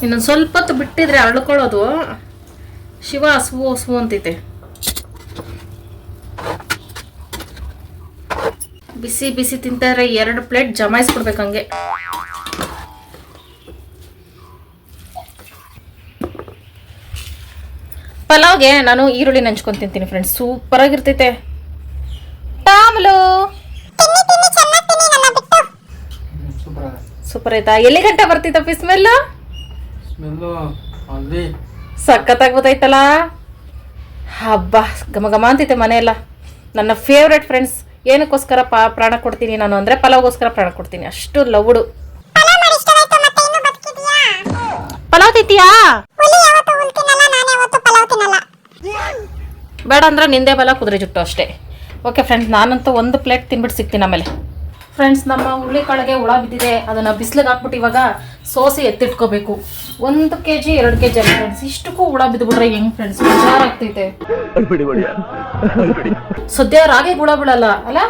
ಇನ್ನೊಂದು ಸ್ವಲ್ಪ ಹೊತ್ತು ಬಿಟ್ಟಿದ್ರೆ ಅರಳ್ಕೊಳ್ಳೋದು. ಶಿವ ಹಸುವು ಹಸುವು ಅಂತೈತೆ ಬಿಸಿ ಬಿಸಿ ತಿಂತಾರೆ ಎರಡು ಪ್ಲೇಟ್ ಜಮಾಯಿಸ್ಬಿಡ್ಬೇಕು ಹಂಗೆ. ಪಲಾವ್ಗೆ ನಾನು ಈರುಳ್ಳಿ ನೆಂಚ್ಕೊಂಡು ತಿಂತೀನಿ ಫ್ರೆಂಡ್ಸ್ ಸೂಪರ್ ಆಗಿರ್ತೈತೆ. ಟಾಮ್ಲು! ಸೂಪರ್ ಆಯ್ತಾ? ಎಲ್ಲಿ ಗಂಟೆ ಬರ್ತಿತ್ತಪ್ಪ ಸ್ಮೆಲ್ ಸಖತ್ತಾಗಿ ಗೊತ್ತಾಯ್ತಲ್ಲ ಹಬ್ಬ ಘಮ ಘಮ ಅಂತೈತೆ ಮನೆಯೆಲ್ಲ. ನನ್ನ ಫೇವ್ರೆಟ್ ಫ್ರೆಂಡ್ಸ್ ಏನಕ್ಕೋಸ್ಕರ ಪಾ ಪ್ರಾಣ ಕೊಡ್ತೀನಿ ನಾನು ಅಂದರೆ ಪಲಾವ್ಗೋಸ್ಕರ ಪ್ರಾಣ ಕೊಡ್ತೀನಿ. ಅಷ್ಟು ಲವ್ಡು. ಪಲಾವ್ ತಿಂತೀಯಾ? ಬೇಡ ಅಂದ್ರೆ ನಿಂದೆ ಬಲ ಕುದುರೆ ಜುಟ್ಟು ಅಷ್ಟೇ. ಓಕೆ ಫ್ರೆಂಡ್ಸ್ ನಾನಂತೂ ಒಂದು ಪ್ಲೇಟ್ ತಿನ್ಬಿಟ್ಟು ಸಿಗ್ತೀನಿ ಆಮೇಲೆ. ಫ್ರೆಂಡ್ಸ್ ನಮ್ಮ ಹುಳಿ ಕಾಳಿಗೆ ಹುಳ ಬಿದ್ದಿದೆ. ಅದನ್ನು ಬಿಸಿಲಿಗೆ ಹಾಕ್ಬಿಟ್ಟು ಇವಾಗ ಸೋಸಿ ಎತ್ತಿಟ್ಕೋಬೇಕು. ಒಂದು ಕೆ ಜಿ ಎರಡು ಕೆ ಜಿ ಫ್ರೆಂಡ್ಸ್ ಇಷ್ಟಕ್ಕೂ ಹುಳ ಬಿದ್ದುಬಿಟ್ರೆ ಹೆಂಗೆ ಫ್ರೆಂಡ್ಸ್ ಬೇಜಾರಾಗ್ತೈತೆ ಸದ್ಯ ರಾಗಿ ಹುಳ ಬಿಡಲ್ಲ, ಅಲ್ಲ?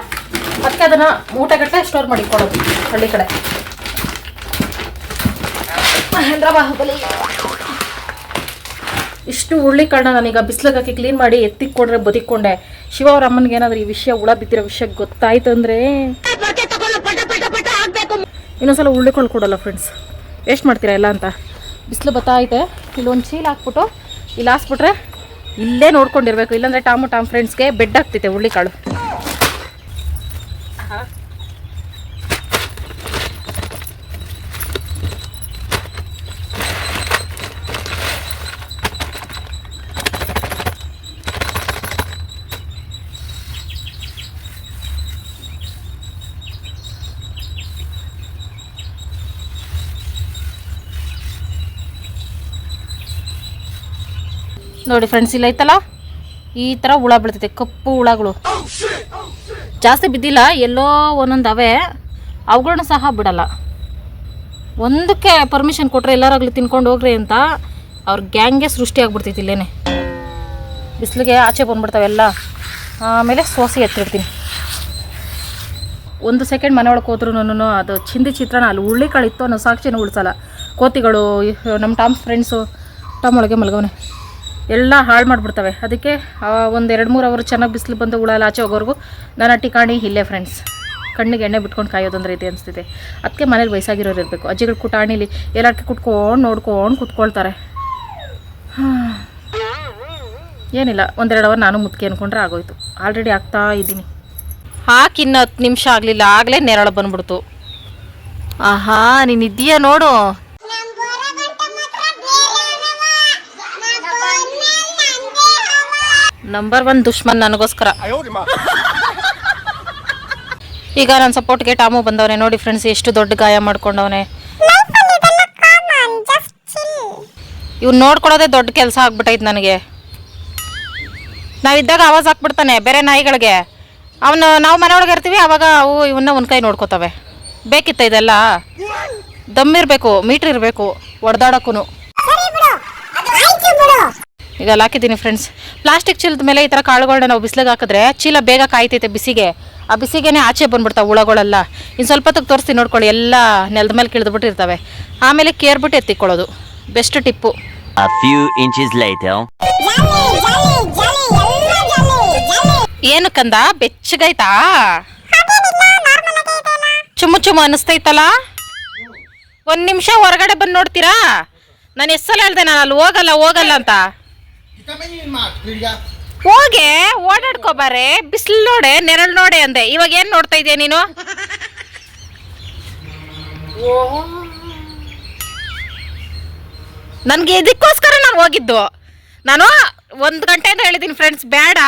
ಅದಕ್ಕೆ ಅದನ್ನ ಊಟಗಟ್ಟೆ ಸ್ಟೋರ್ ಮಾಡಿ ಕೊಡೋದು ಹಳ್ಳಿ ಕಡೆ. ಮಹೇಂದ್ರ ಬಾಹುಬಲಿ ಇಷ್ಟು ಹುರುಳಿ ಕಾಳನ್ನ ನಾನೀಗ ಬಿಸಿಲಿಗೆ ಹಾಕಿ ಕ್ಲೀನ್ ಮಾಡಿ ಎತ್ತಿಕೊಂಡ್ರೆ ಬದಿಕೊಂಡೆ ಶಿವ ಅವ್ರ ಅಮ್ಮನಿಗೆ ಏನಾದ್ರೂ ಈ ವಿಷಯ ಹುಳ ಬಿದ್ದಿರೋ ವಿಷಯ ಗೊತ್ತಾಯ್ತು ಅಂದ್ರೆ ಇನ್ನೊಂದ್ಸಲ ಸಲ ಕಾಳು ಕೊಡಲ್ಲ ಫ್ರೆಂಡ್ಸ್ ವೇಸ್ಟ್ ಮಾಡ್ತೀರಾ ಎಲ್ಲ ಅಂತ? ಬಿಸಿಲು ಐತೆ. ಇಲ್ಲೊಂದು ಚೀಲ ಹಾಕ್ಬಿಟ್ಟು ಇಲ್ಲಿ ಹಾಸ್ಬಿಟ್ರೆ ಇಲ್ಲೇ ನೋಡ್ಕೊಂಡಿರ್ಬೇಕು. ಇಲ್ಲಾಂದರೆ ಟಾಮು ಟಾಮ್ ಫ್ರೆಂಡ್ಸ್ಗೆ ಬೆಡ್ ಆಗ್ತೈತೆ ಹುಳ್ಳಿ ನೋಡಿ ಫ್ರೆಂಡ್ಸ್ ಇಲ್ಲ ಐತಲ್ಲ? ಈ ಥರ ಹುಳ ಬೀಳ್ತೈತೆ, ಕಪ್ಪು ಹುಳಗಳು. ಜಾಸ್ತಿ ಬಿದ್ದಿಲ್ಲ, ಎಲ್ಲೋ ಒಂದೊಂದು ಅವೇ. ಅವುಗಳನ್ನ ಸಹ ಬಿಡಲ್ಲ. ಒಂದಕ್ಕೆ ಪರ್ಮಿಷನ್ ಕೊಟ್ಟರೆ ಎಲ್ಲರಾಗಲಿ ತಿನ್ಕೊಂಡು ಹೋಗ್ರಿ ಅಂತ ಅವ್ರ ಗ್ಯಾಂಗೆ ಸೃಷ್ಟಿ ಆಗ್ಬಿಡ್ತೈತಿ ಇಲ್ಲೇನೆ. ಬಿಸಿಲಿಗೆ ಆಚೆ ಬಂದ್ಬಿಡ್ತಾವೆ ಎಲ್ಲ. ಆಮೇಲೆ ಸೋಸಿ ಎತ್ತಿಡ್ತೀನಿ ಒಂದು ಸೆಕೆಂಡ್ ಮನೆ ಒಳಗೆ ಹೋದ್ರೂ ಅದು ಚಿಂದಿ ಚಿತ್ರನ, ಅಲ್ಲಿ ಉಳ್ಳಿ ಇತ್ತು ಅನ್ನೋ ಸಾಕ್ಷಿನೂ ಉಳಿಸಲ್ಲ. ಕೋತಿಗಳು ನಮ್ಮ ಟಾಮ್ ಫ್ರೆಂಡ್ಸು ಟಾಮ್ ಒಳಗೆ ಮಲ್ಗವನೆ. ಎಲ್ಲ ಹಾಳು ಮಾಡಿಬಿಡ್ತವೆ. ಅದಕ್ಕೆ ಒಂದು ಎರಡು ಮೂರು ಅವರು ಚೆನ್ನಾಗಿ ಬಿಸಿಲು ಬಂದು ಉಳಲ್ಲ ಆಚೆ ಹೋಗೋರ್ಗು, ನಾನು ಟಿಕಾಣಿ ಇಲ್ಲೇ ಫ್ರೆಂಡ್ಸ್ ಕಣ್ಣಿಗೆ ಎಣ್ಣೆ ಬಿಟ್ಕೊಂಡು ಕಾಯೋದಂದ್ರೆ ರೀತಿ ಅನಿಸ್ತಿದೆ. ಅದಕ್ಕೆ ಮನೇಲಿ ವಯಸ್ಸಾಗಿರೋರು ಇರಬೇಕು. ಅಜ್ಜಿಗಳು ಕುಟಾಣಿಲಿ ಎಲ್ಲಾಡ್ಕೆ ಕುಟ್ಕೊಂಡು ನೋಡ್ಕೊಂಡು ಕುತ್ಕೊಳ್ತಾರೆ. ಏನಿಲ್ಲ ಒಂದೆರಡು ಅವರ್ ನಾನು ಮುತ್ಕೆ ಅಂದ್ಕೊಂಡ್ರೆ ಆಗೋಯ್ತು. ಆಲ್ರೆಡಿ ಆಗ್ತಾ ಇದ್ದೀನಿ. ಹಾಕಿ ಇನ್ನು ಹತ್ತು ನಿಮಿಷ ಆಗಲಿಲ್ಲ, ಆಗಲೇ ನೆರಳು ಬಂದ್ಬಿಡ್ತು. ಆಹಾ, ನೀನು ಇದೆಯಾ ನೋಡು. ನಂಬರ್ ಒನ್ ದುಶ್ಮನ್ ನನಗೋಸ್ಕರ. [LAUGHS] ಈಗ ನನ್ನ ಸಪೋರ್ಟ್ಗೆ ಟಾಮು ಬಂದವನೆ ನೋಡಿ ಫ್ರೆಂಡ್ಸ್ ಎಷ್ಟು ದೊಡ್ಡ ಗಾಯ ಮಾಡ್ಕೊಂಡವನೆ. ಇವ್ ನೋಡ್ಕೊಳೋದೇ ದೊಡ್ಡ ಕೆಲಸ ಆಗ್ಬಿಟ್ಟೈತೆ ನನಗೆ. ನಾವಿದ್ದಾಗ ಆವಾಜ್ ಹಾಕ್ಬಿಡ್ತಾನೆ ಬೇರೆ ನಾಯಿಗಳಿಗೆ. ಅವನು ನಾವು ಮನೆ ಒಳಗೆ ಇರ್ತೀವಿ ಅವಾಗ ಅವು ಇವನ್ನ ಒಂದು ಕೈ ನೋಡ್ಕೋತವೆ. ಬೇಕಿತ್ತ ಇದೆಲ್ಲ? ದಮ್ಮಿರಬೇಕು ಮೀಟ್ರ್ ಇರಬೇಕು ಹೊಡೆದಾಡಕ್ಕೂ ಈಗ ಅಲ್ಲಿ ಹಾಕಿದ್ದೀನಿ ಫ್ರೆಂಡ್ಸ್ ಪ್ಲಾಸ್ಟಿಕ್ ಚೀಲದ ಮೇಲೆ ಈ ಥರ ಕಾಳುಗಳನ್ನ ನಾವು ಬಿಸಿಲಿಗೆ ಹಾಕಿದ್ರೆ ಚೀಲ ಬೇಗ ಕಾಯ್ತೈತೆ ಬಿಸಿಗೆ. ಆ ಬಿಸಿಗೆನೇ ಆಚೆ ಬಂದ್ಬಿಡ್ತಾವೆ ಹುಳಗಳೆಲ್ಲ. ಇನ್ನು ಸ್ವಲ್ಪ ಹೊತ್ತಿಗೆ ತೋರಿಸ್ತೀನಿ ನೋಡ್ಕೊಳ್ಳಿ ಎಲ್ಲ ನೆಲದ ಮೇಲೆ ಕಿಳಿದ್ಬಿಟ್ಟಿರ್ತವೆ. ಆಮೇಲೆ ಕೇರ್ಬಿಟ್ಟು ಎತ್ತಿಕೊಳ್ಳೋದು. ಬೆಸ್ಟ್ ಟಿಪ್ಪು. ಏನು ಕಂದ? ಬೆಚ್ಚಗೈತಾ ಚುಮ್ಮು ಚುಮ್ಮು ಅನಿಸ್ತೈತಲ್ಲ ಒಂದು ನಿಮಿಷ ಹೊರಗಡೆ ಬಂದು ನೋಡ್ತೀರಾ? ನಾನು ಎಷ್ಟು ಸಲ ಹೇಳ್ದೆ ನಾನು ಅಲ್ಲಿ ಹೋಗಲ್ಲ ಹೋಗಲ್ಲ ಅಂತ. ಹೋಗೆ ಓಡಾಡ್ಕೋಬಾರೆ ಬಿಸಿಲು ನೋಡೆ ನೆರಳು ನೋಡೆ ಅಂದೆ. ಇವಾಗ ಏನ್ ನೋಡ್ತಾ ಇದೀಯ ನೀನು? ನನಗೆ ಇದಕ್ಕೋಸ್ಕರ ನಾನು ಹೋಗಿದ್ದು. ನಾನು ಒಂದು ಅಂತ ಹೇಳಿದ್ದೀನಿ ಫ್ರೆಂಡ್ಸ್ ಬೇಡ.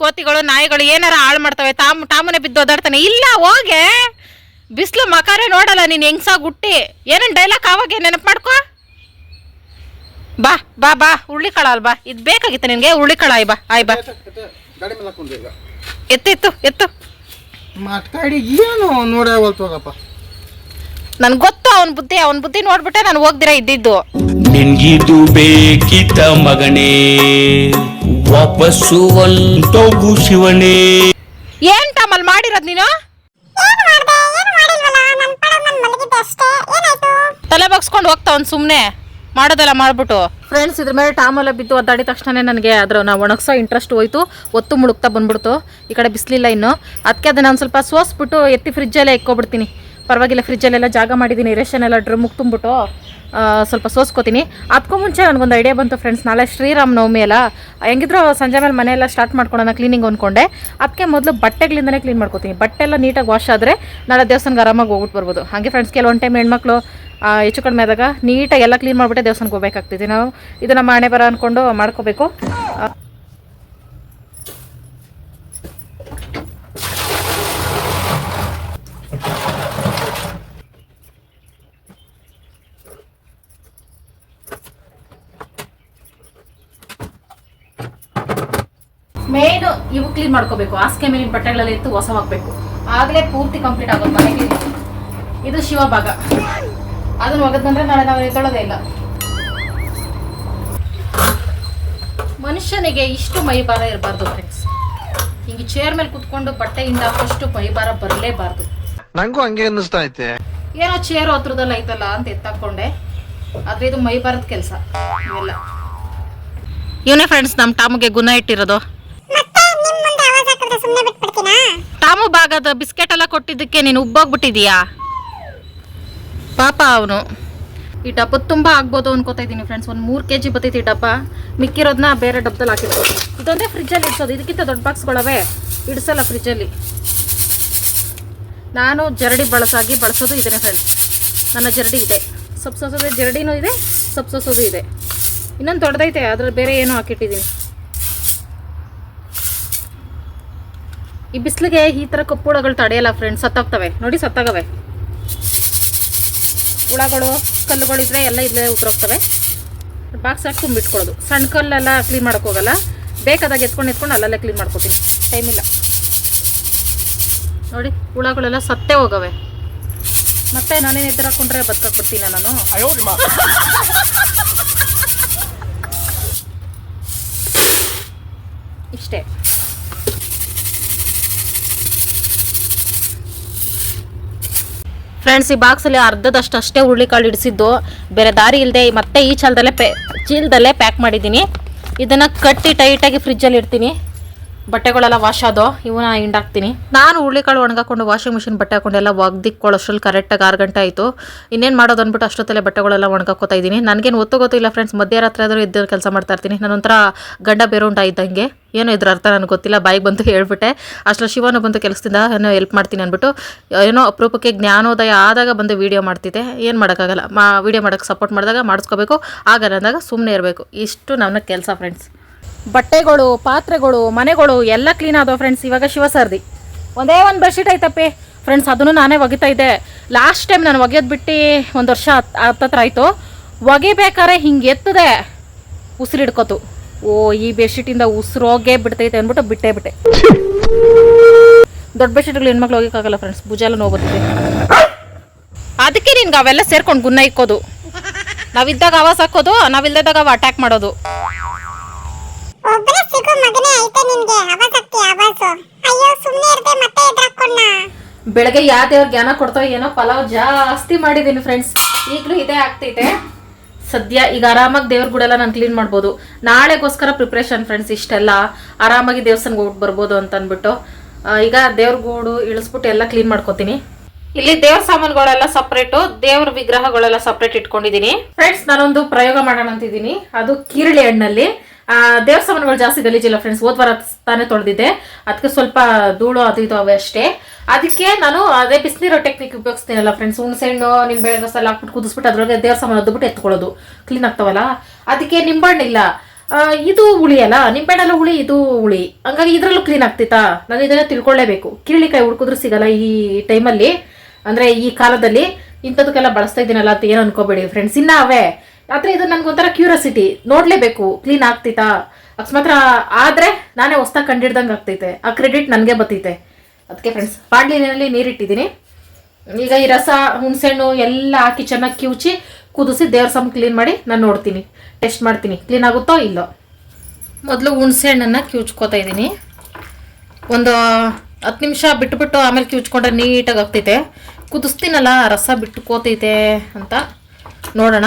ಕೋತಿಗಳು ನಾಯಿಗಳು ಏನಾರ ಹಾಳು ಮಾಡ್ತವೆ ತಾಮ್ ತಾಮನೆ ಬಿದ್ದು ಓದಾಡ್ತಾನೆ. ಇಲ್ಲ ಹೋಗೆ. ಬಿಸಿಲು ಮಕಾರೆ ನೋಡಲ್ಲ ನೀನು ಹೆಂಗ್ಸಾಗ್ ಹುಟ್ಟಿ ಏನೇನು ಡೈಲಾಗ್ ಆವಾಗ ನೆನಪು ಮಾಡ್ಕೋ. ಬಾ ಬಾ ಬಾ ಹುಳ್ಳಿಕಾಳ ಅಲ್ಬಾ ಇದು ಬೇಕಾಗಿತ್ತು ನಿನಗೆ ಹುಳ್ಳಿಕಾಳ ಆಯ್ ಬಾ ಆಯ್ ಬಾ. ಎತ್ತು ಎತ್ತು ಎತ್ತು. ಮಾತಾಡಿ ಏನು ನೋಡೇ ಹೋಗ್ತೋಗಪ್ಪ ನನ್ಗೆ ಗೊತ್ತು ಅವನ ಬುದ್ಧಿ ಅವನ ಬುದ್ಧಿ ನೋಡ್ಬಿಟ್ಟೆ ನಾನು ಹೋಗ್ದಿರ ಇದ್ದಿದ್ದು. ನಿನ್ಗಿದು ಬೇಕಿತ ಮಗನೇ ವಾಪಸ್ಸು ಒಂದು ಶಿವನೇ. ಏನ್ ಟಮಲ್ ಮಾಡಿರೋದ್ ನೀನು? ತಲೆ ಬಗ್ಸ್ಕೊಂಡು ಹೋಗ್ತಾವನ್ ಸುಮ್ನೆ. ಸುಮ್ಮನೆ ಮಾಡೋದೆಲ್ಲ ಮಾಡ್ಬಿಟ್ಟು. ಫ್ರೆಂಡ್ಸ್ ಇದ್ರ ಮೇಲೆ ಟಾಮಲ್ಲ ಬಿದ್ದು ಒದ್ದಾಡಿದ ತಕ್ಷಣ ನನಗೆ ಅದರ ನಾವು ಒಣಗಿಸೋ ಇಂಟ್ರೆಸ್ಟ್ ಹೋಯ್ತು. ಒತ್ತು ಮುಳುಗ್ತಾ ಬಂದ್ಬಿಡ್ತು. ಈ ಕಡೆ ಬಿಸಿಲಿಲ್ಲ ಇನ್ನು. ಅದಕ್ಕೆ ಅದನ್ನ ಒಂದು ಸ್ವಲ್ಪ ಸೋಸ್ಬಿಟ್ಟು ಎತ್ತಿ ಫ್ರಿಜ್ಜಲ್ಲೇ ಇಕ್ಕೊಬಿಡ್ತೀನಿ. ಪರವಾಗಿಲ್ಲ ಫ್ರಿಜ್ಜಲ್ಲೆಲ್ಲ ಜಾಗ ಮಾಡಿದ್ದೀನಿ ರೇಷನ್ ಎಲ್ಲ ಡ್ರಮ್ಗೆ ತುಂಬಿಟ್ಟು ಸ್ವಲ್ಪ ಸೋಸ್ಕೋತೀನಿ. ಅದಕ್ಕೂ ಮುಂಚೆ ನನಗೊಂದು ಐಡಿಯಾ ಬಂತು ಫ್ರೆಂಡ್ಸ್ ನಾಳೆ ಶ್ರೀರಾಮ್ ನವಮಿ ಅಲ್ಲ, ಹೆಂಗಿದ್ರು ಸಂಜೆ ಮೇಲೆ ಮನೆಯೆಲ್ಲ ಸ್ಟಾರ್ಟ್ ಮಾಡ್ಕೊಳ್ಳೋಣ ಕ್ಲೀನಿಂಗ್ ಅಂದ್ಕೊಂಡೆ ಅದಕ್ಕೆ ಮೊದಲು ಬಟ್ಟೆಗಳಿಂದನೇ ಕ್ಲೀನ್ ಮಾಡ್ಕೋತೀನಿ. ಬಟ್ಟೆ ಎಲ್ಲ ನೀಟಾಗಿ ವಾಶ್ ಆದರೆ ನಾಳೆ ದೇವಸ್ಥಾನಕ್ಕೆ ಆರಾಮಾಗಿ ಹೋಗ್ಬಿಟ್ಟು ಬರ್ಬೋದು. ಹಾಗೆ ಫ್ರೆಂಡ್ಸ್ ಕೆಲವೊಂದು ಟೈಮ್ ಹೆಣ್ಮಕ್ಳು ಹೆಚ್ಚು ಕಡಿಮೆ ಆದಾಗ ನೀಟಾಗಿ ಎಲ್ಲ ಕ್ಲೀನ್ ಮಾಡಿಬಿಟ್ಟೆ ದೇವಸ್ಥಾನಕ್ಕೆ ಹೋಗ್ಬೇಕಾಗ್ತಿದೆ. ನಾವು ಇದು ನಮ್ಮ ಬರ ಅಂದ್ಕೊಂಡು ಮಾಡ್ಕೋಬೇಕು ಆ, ಮೇನ್ ಇವು ಕ್ಲೀನ್ ಮಾಡ್ಕೋಬೇಕು. ಹಾಸಿಗೆ ಮೇಲಿನ ಬಟ್ಟೆಗಳಲ್ಲಿ ಎತ್ತು ಹೊಸ ಹಾಕ್ಬೇಕು ಆಗಲೇ ಪೂರ್ತಿ ಕಂಪ್ಲೀಟ್ ಆಗೋದು ಮನೆಗೆ ಇದು. ಶಿವ ಭಾಗ ಅದನ್ನ ಒಗದಂದ್ರೆ ನಾಳೆ ನಾವು ಎತ್ತೊಳ್ಳೋದೇ ಇಲ್ಲ. ಮನುಷ್ಯನಿಗೆ ಇಷ್ಟು ಮೈಭಾರ ಇರಬಾರ್ದು ಫ್ರೆಂಡ್ಸ್ ಹಿಂಗೆ ಚೇರ್ ಮೇಲೆ ಕುತ್ಕೊಂಡು ಬಟ್ಟೆಯಿಂದ ಹಾಕೋಷ್ಟು ಮೈಭಾರ ಬರಲೇಬಾರ್ದು. ನಂಗೂ ಹಂಗೆ ಅನ್ನಿಸ್ತಾ ಐತೆ. ಏನೋ ಚೇರ್ ಹತ್ರದಲ್ಲ ಐತಲ್ಲ ಅಂತ ಎತ್ತಾಕೊಂಡೆ. ಆದ್ರೆ ಇದು ಮೈಬಾರದ ಕೆಲಸ. ಇವೆಲ್ಲ ಇವನೇ ಫ್ರೆಂಡ್ಸ್ ನಮ್ಮ ಟಾಮ್ಗೆ ಗುಣ ಇಟ್ಟಿರೋದು. ಟಾಮು ಭಾಗದ ಬಿಸ್ಕೆಟ್ ಎಲ್ಲ ಕೊಟ್ಟಿದ್ದಕ್ಕೆ ನೀನು ಉಬ್ಬೋಗ್ಬಿಟ್ಟಿದೀಯಾ ಪಾಪ ಅವನು. ಈ ಡಬ್ಬದ ತುಂಬ ಆಗ್ಬೋದು ಅನ್ಕೋತಾ ಇದ್ದೀನಿ ಫ್ರೆಂಡ್ಸ್ ಒಂದು ಮೂರು ಕೆ ಜಿ ಬರ್ತೈತಿ ಈ ಡಬ್ಬ. ಮಿಕ್ಕಿರೋದನ್ನ ಬೇರೆ ಡಬ್ಬದಲ್ಲಿ ಹಾಕಿರ್ಬೋದು ಇದೊಂದೇ ಫ್ರಿಜ್ಜಲ್ಲಿ ಇಡ್ಸೋದು. ಇದಕ್ಕಿಂತ ದೊಡ್ಡ ಬಾಕ್ಸ್ಗಳವೆ ಇಡ್ಸಲ್ಲ ಫ್ರಿಜ್ಜಲ್ಲಿ ನಾನು ಜರಡಿ ಬಳಸಾಗಿ ಬಳಸೋದು ಇದನ್ನೇ ಫ್ರೆಂಡ್ಸ್ ನನ್ನ ಜರಡಿ ಇದೆ. ಸೊಪ್ಪು ಜರಡಿನೂ ಇದೆ ಸೊಪ್ಪು ಸೋಸೋದು ಇದೆ. ಇನ್ನೊಂದು ದೊಡ್ಡದೈತೆ. ಅದ್ರಲ್ಲಿ ಬೇರೆ ಏನೋ ಹಾಕಿಟ್ಟಿದ್ದೀನಿ. ಈ ಬಿಸಿಲಿಗೆ ಈ ಥರ ಕಪ್ಪು ಹುಳಗಳು ತಡೆಯಲ್ಲ ಫ್ರೆಂಡ್ಸ್ ಸತ್ತಾಗ್ತವೆ. ನೋಡಿ ಸತ್ತಾಗವೆ. ಹುಳಗಳು ಕಲ್ಲುಗಳಿದ್ರೆ ಎಲ್ಲ ಇಲ್ಲೇ ಉತ್ತರೋಗ್ತವೆ ಬಾಕ್ಸ್ ಹಾಕಿ ತುಂಬಿಟ್ಕೊಳ್ಳೋದು. ಸಣ್ಣ ಕಲ್ಲೆಲ್ಲ ಕ್ಲೀನ್ ಮಾಡೋಕೆ ಹೋಗಲ್ಲ. ಬೇಕಾದಾಗ ಎತ್ಕೊಂಡು ಎತ್ಕೊಂಡು ಅಲ್ಲಲ್ಲೇ ಕ್ಲೀನ್ ಮಾಡ್ಕೊತೀನಿ. ಟೈಮ್ ಇಲ್ಲ. ನೋಡಿ ಹುಳಗಳೆಲ್ಲ ಸತ್ತೇ ಹೋಗವೆ. ಮತ್ತೆ ನಾನೇನು ಎದುರು ಹಾಕೊಂಡ್ರೆ ಬರ್ತೀನಿ ನಾನು. ಇಷ್ಟೇ. ಫ್ರೆಂಡ್ಸ್ ಈ ಬಾಕ್ಸಲ್ಲಿ ಅರ್ಧದಷ್ಟು ಅಷ್ಟೇ ಹುರುಳಿಕಾಳು ಇಡಿಸಿದ್ದು. ಬೇರೆ ದಾರಿ ಇಲ್ಲದೆ ಮತ್ತೆ ಈ ಚೀಲದಲ್ಲೇ ಪೇ ಚೀಲದಲ್ಲೇ ಪ್ಯಾಕ್ ಮಾಡಿದ್ದೀನಿ. ಇದನ್ನು ಕಟ್ಟಿ ಟೈಟಾಗಿ ಫ್ರಿಜ್ಜಲ್ಲಿ ಇಡ್ತೀನಿ. ಬಟ್ಟೆಗಳೆಲ್ಲ ವಾಶ್ ಆದೋ ಇವನ್ನ ಹಿಂಡಾಕ್ತೀನಿ ನಾನು ಹುರುಳಿಕಾಳು ಒಣಗಾಕೊಂಡು ವಾಷಿಂಗ್ ಮಿಷಿನ್ ಬಟ್ಟೆ ಹಾಕೊಂಡು ಎಲ್ಲ ಒಗ್ದಿಕ್ಕೊಳ್ಳೋಷ್ಟ್ರಲ್ಲಿ ಕರೆಕ್ಟಾಗಿ ಆರು ಗಂಟೆ ಆಯಿತು. ಇನ್ನೇನು ಮಾಡೋದು ಅಂದ್ಬಿಟ್ಟು ಅಷ್ಟೊತ್ತಲ್ಲೇ ಬಟ್ಟೆಗಳೆಲ್ಲ ಒಣಗಾಕೋತಾ ಇದ್ದೀನಿ. ನನಗೇನು ಒತ್ತು ಗೊತ್ತಿಲ್ಲ ಫ್ರೆಂಡ್ಸ್ ಮಧ್ಯರಾತ್ರಿ ಆದರೂ ಇದ್ದ ಕೆಲಸ ಮಾಡ್ತಾ ಇರ್ತೀನಿ. ನಾನೊಂಥರ ಗಂಡ ಬೇರುಂಟ ಇದ್ದಂಗೆ. ಏನೋ ಇದ್ರ ಅರ್ಥ ನನಗೆ ಗೊತ್ತಿಲ್ಲ, ಬಾಯಿಗೆ ಬಂತು ಹೇಳ್ಬಿಟ್ಟೆ. ಅಷ್ಟರಲ್ಲಿ ಶಿವನು ಬಂದು ಕೆಲಸದಿಂದ ಏನೋ ಹೆಲ್ಪ್ ಮಾಡ್ತೀನಿ ಅಂದ್ಬಿಟ್ಟು, ಏನೋ ಅಪರೂಪಕ್ಕೆ ಜ್ಞಾನೋದಯ ಆದಾಗ ಬಂದು ವೀಡಿಯೋ ಮಾಡ್ತಿದ್ದೆ. ಏನು ಮಾಡೋಕ್ಕಾಗಲ್ಲ. ಮಾ ವೀಡಿಯೋ ಮಾಡೋಕ್ಕೆ ಸಪೋರ್ಟ್ ಮಾಡಿದಾಗ ಮಾಡಿಸ್ಕೋಬೇಕು. ಆಗಲ್ಲ ಅಂದಾಗ ಸುಮ್ಮನೆ ಇರಬೇಕು. ಇಷ್ಟು ನನ್ನ ಕೆಲಸ ಫ್ರೆಂಡ್ಸ್ ಬಟ್ಟೆಗಳು, ಪಾತ್ರೆಗಳು, ಮನೆಗಳು ಎಲ್ಲ ಕ್ಲೀನ್ ಆದವು ಫ್ರೆಂಡ್ಸ್ ಇವಾಗ ಶಿವ ಸರ್ದಿ. ಒಂದೇ ಒಂದು ಬೆಡ್ಶೀಟ್ ಐತಪ್ಪಿ. ಫ್ರೆಂಡ್ಸ್ ಅದನ್ನು ನಾನೇ ಒಗಿತಾ ಇದ್ದೆ. ಲಾಸ್ಟ್ ಟೈಮ್ ನಾನು ಒಗೆಯೋದು ಬಿಟ್ಟು ಒಂದು ವರ್ಷ ಹತ್- ಹತ್ತತ್ರ ಆಯಿತು. ಒಗಿಬೇಕಾದ್ರೆ ಹಿಂಗೆ ಎತ್ತದೆ. ಉಸಿರು ಓ, ಈ ಬೆಡ್ಶೀಟಿಂದ ಉಸಿರೋಗೇ ಬಿಡ್ತೈತೆ ಅಂದ್ಬಿಟ್ಟು ಬಿಟ್ಟೇ ಬಿಟ್ಟೆ. ದೊಡ್ಡ ಬೆಡ್ಶೀಟ್ಗಳು ಹೆಣ್ಮಕ್ಳು ಹೋಗೋಕ್ಕಾಗಲ್ಲ ಫ್ರೆಂಡ್ಸ್ ಭುಜ ಎಲ್ಲ ನೋವು ಅದಕ್ಕೆ ನಿನ್ಗೆ ಅವೆಲ್ಲ ಸೇರ್ಕೊಂಡು ಗುನ್ನ ಇಕ್ಕೋದು. ನಾವಿದ್ದಾಗ ಅವಾಜ್ ಹಾಕೋದು ನಾವಿಲ್ದಾಗ ಅವ ಅಟ್ಯಾಕ್ ಮಾಡೋದು. ಮಗನೇ ಐತೆ ನಿನ್ಗೆ. ಅಯ್ಯೋ ಸುಮ್ಮನೆ ಇರ್ದೆ ಮತ್ತೆ ಬೆಳಗ್ಗೆ ಯಾವ ದೇವ್ರ ಜ್ಞಾನ ಕೊಡ್ತಾವ ಏನೋ ಪಲಾವ್ ಜಾಸ್ತಿ ಮಾಡಿದ್ದೀನಿ ಫ್ರೆಂಡ್ಸ್ ಈಗಲೂ ಇದೇ ಆಗ್ತೈತೆ. ಸದ್ಯ ಈಗ ಆರಾಮಾಗಿ ದೇವ್ರ ಗುಡೆಲ್ಲ ನಾನು ಕ್ಲೀನ್ ಮಾಡ್ಬೋದು. ನಾಳೆಗೋಸ್ಕರ ಪ್ರಿಪ್ರೇಷನ್ ಫ್ರೆಂಡ್ಸ್ ಇಷ್ಟೆಲ್ಲ. ಆರಾಮಾಗಿ ದೇವಸ್ಥಾನಕ್ಕೆ ಹೋಗಿ ಬರ್ಬೋದು ಅಂತ ಅಂದ್ಬಿಟ್ಟು ಈಗ ದೇವ್ರ ಗೂಡು, ಇಳಿಸ್ಬಿಟ್ಟು ಎಲ್ಲ ಕ್ಲೀನ್ ಮಾಡ್ಕೋತೀನಿ. ಇಲ್ಲಿ ದೇವ್ರ ಸಾಮಾನುಗಳೆಲ್ಲ ಸಪ್ರೇಟು ದೇವ್ರ ವಿಗ್ರಹಗಳೆಲ್ಲ ಸಪ್ರೇಟ್ ಇಟ್ಕೊಂಡಿದ್ದೀನಿ ಫ್ರೆಂಡ್ಸ್ ನಾನೊಂದು ಪ್ರಯೋಗ ಮಾಡೋಣ ಅಂತಿದ್ದೀನಿ ಅದು ಕಿರಳಿ ಹಣ್ಣಲ್ಲಿ. ಸಾಮಾನುಗಳು ಜಾಸ್ತಿ ಗಲೀಜಿಲ್ಲ ಫ್ರೆಂಡ್ಸ್ ಓದ್ವಾರ ವಾರ ತಾನೇ ತೊಳೆದಿದ್ದೆ. ಅದಕ್ಕೆ ಸ್ವಲ್ಪ ಧೂಳು ಅದು ಇದು ಅವೆ ಅಷ್ಟೇ. ಅದಕ್ಕೆ ನಾನು ಅದೇ ಬಿಸಿನೀರೋ ಟೆಕ್ನಿಕ್ ಉಪಯೋಗಿಸ್ತೀನಲ್ಲ ಫ್ರೆಂಡ್ಸ್ ಹುಣಸೆಹಣ್ಣು ನಿಂಬೆ ರಸ ಎಲ್ಲ ಹಾಕ್ಬಿಟ್ಟು ಕುದಿಸ್ಬಿಟ್ಟು ಅದ್ರೊಳಗೆ ದೇವ್ರ ಸಾಮಾನು ಅದ್ಬಿಟ್ಟು ಎತ್ಕೊಳ್ಳೋದು. ಕ್ಲೀನ್ ಆಗ್ತಾವಲ್ಲ? ಅದಕ್ಕೆ ನಿಂಬಣ್ಣಿಲ್ಲ ಇದು ಇದು ಹುಳಿಯಲ್ಲ ನಿಂಬೆಣ್ಣೆಲ್ಲ ಹುಳಿ, ಇದು ಹುಳಿ. ಹಂಗಾಗಿ ಇದರಲ್ಲೂ ಕ್ಲೀನ್ ಆಗ್ತಿತ್ತಾ? ನಾನು ಇದನ್ನ ತಿಳ್ಕೊಳ್ಳೇಬೇಕು. ಕಿರಳಿಕಾಯಿ ಹುಡ್ಕಿದ್ರು ಸಿಗಲ್ಲ ಈ ಟೈಮಲ್ಲಿ ಅಂದರೆ ಈ ಕಾಲದಲ್ಲಿ ಇಂಥದಕ್ಕೆಲ್ಲ ಬಳಸ್ತಾ ಇದ್ದೀನಲ್ಲ ಅಂತ ಏನು ಅನ್ಕೋಬೇಡಿ ಫ್ರೆಂಡ್ಸ್ ಇನ್ನ ಅವೇ. ಆದ್ರೆ ಇದು ನನಗೊಂಥರ ಕ್ಯೂರಿಯಾಸಿಟಿ ನೋಡ್ಲೇಬೇಕು. ಕ್ಲೀನ್ ಆಗ್ತೈತಾ ಅಕಸ್ಮಾತ್ರ ಆದ್ರೆ ನಾನೇ ಹೊಸ್ದಾಗಿ ಕಂಡಿಡ್ದಂಗೆ ಆಗ್ತೈತೆ. ಆ ಕ್ರೆಡಿಟ್ ನನಗೆ ಬತ್ತೈತೆ. ಅದಕ್ಕೆ ಫ್ರೆಂಡ್ಸ್ ಬಾಡ್ಲಿನಲ್ಲಿ ನೀರಿಟ್ಟಿದ್ದೀನಿ. ಈಗ ಈ ರಸ, ಹುಣಸೆಹಣ್ಣು ಎಲ್ಲ ಹಾಕಿ ಚೆನ್ನಾಗಿ ಕಿವುಚಿ ಕುದಿಸಿ ದೇವ್ರ ಸಮ ಕ್ಲೀನ್ ಮಾಡಿ ನಾನು ನೋಡ್ತೀನಿ. ಟೆಸ್ಟ್ ಮಾಡ್ತೀನಿ. ಕ್ಲೀನ್ ಆಗುತ್ತೋ ಇಲ್ಲೋ? ಮೊದಲು ಹುಣಸೆಹಣ್ಣನ್ನು ಕಿವುಚ್ಕೋತಾ ಇದ್ದೀನಿ. ಒಂದು ಹತ್ತು ನಿಮಿಷ ಬಿಟ್ಬಿಟ್ಟು ಆಮೇಲೆ ಕಿವುಚ್ಕೊಂಡ್ರೆ ನೀಟಾಗಿ ಆಗ್ತೈತೆ. ಕುದಿಸ್ತೀನಲ್ಲ, ರಸ ಬಿಟ್ಟುಕೋತೈತೆ ಅಂತ ನೋಡೋಣ.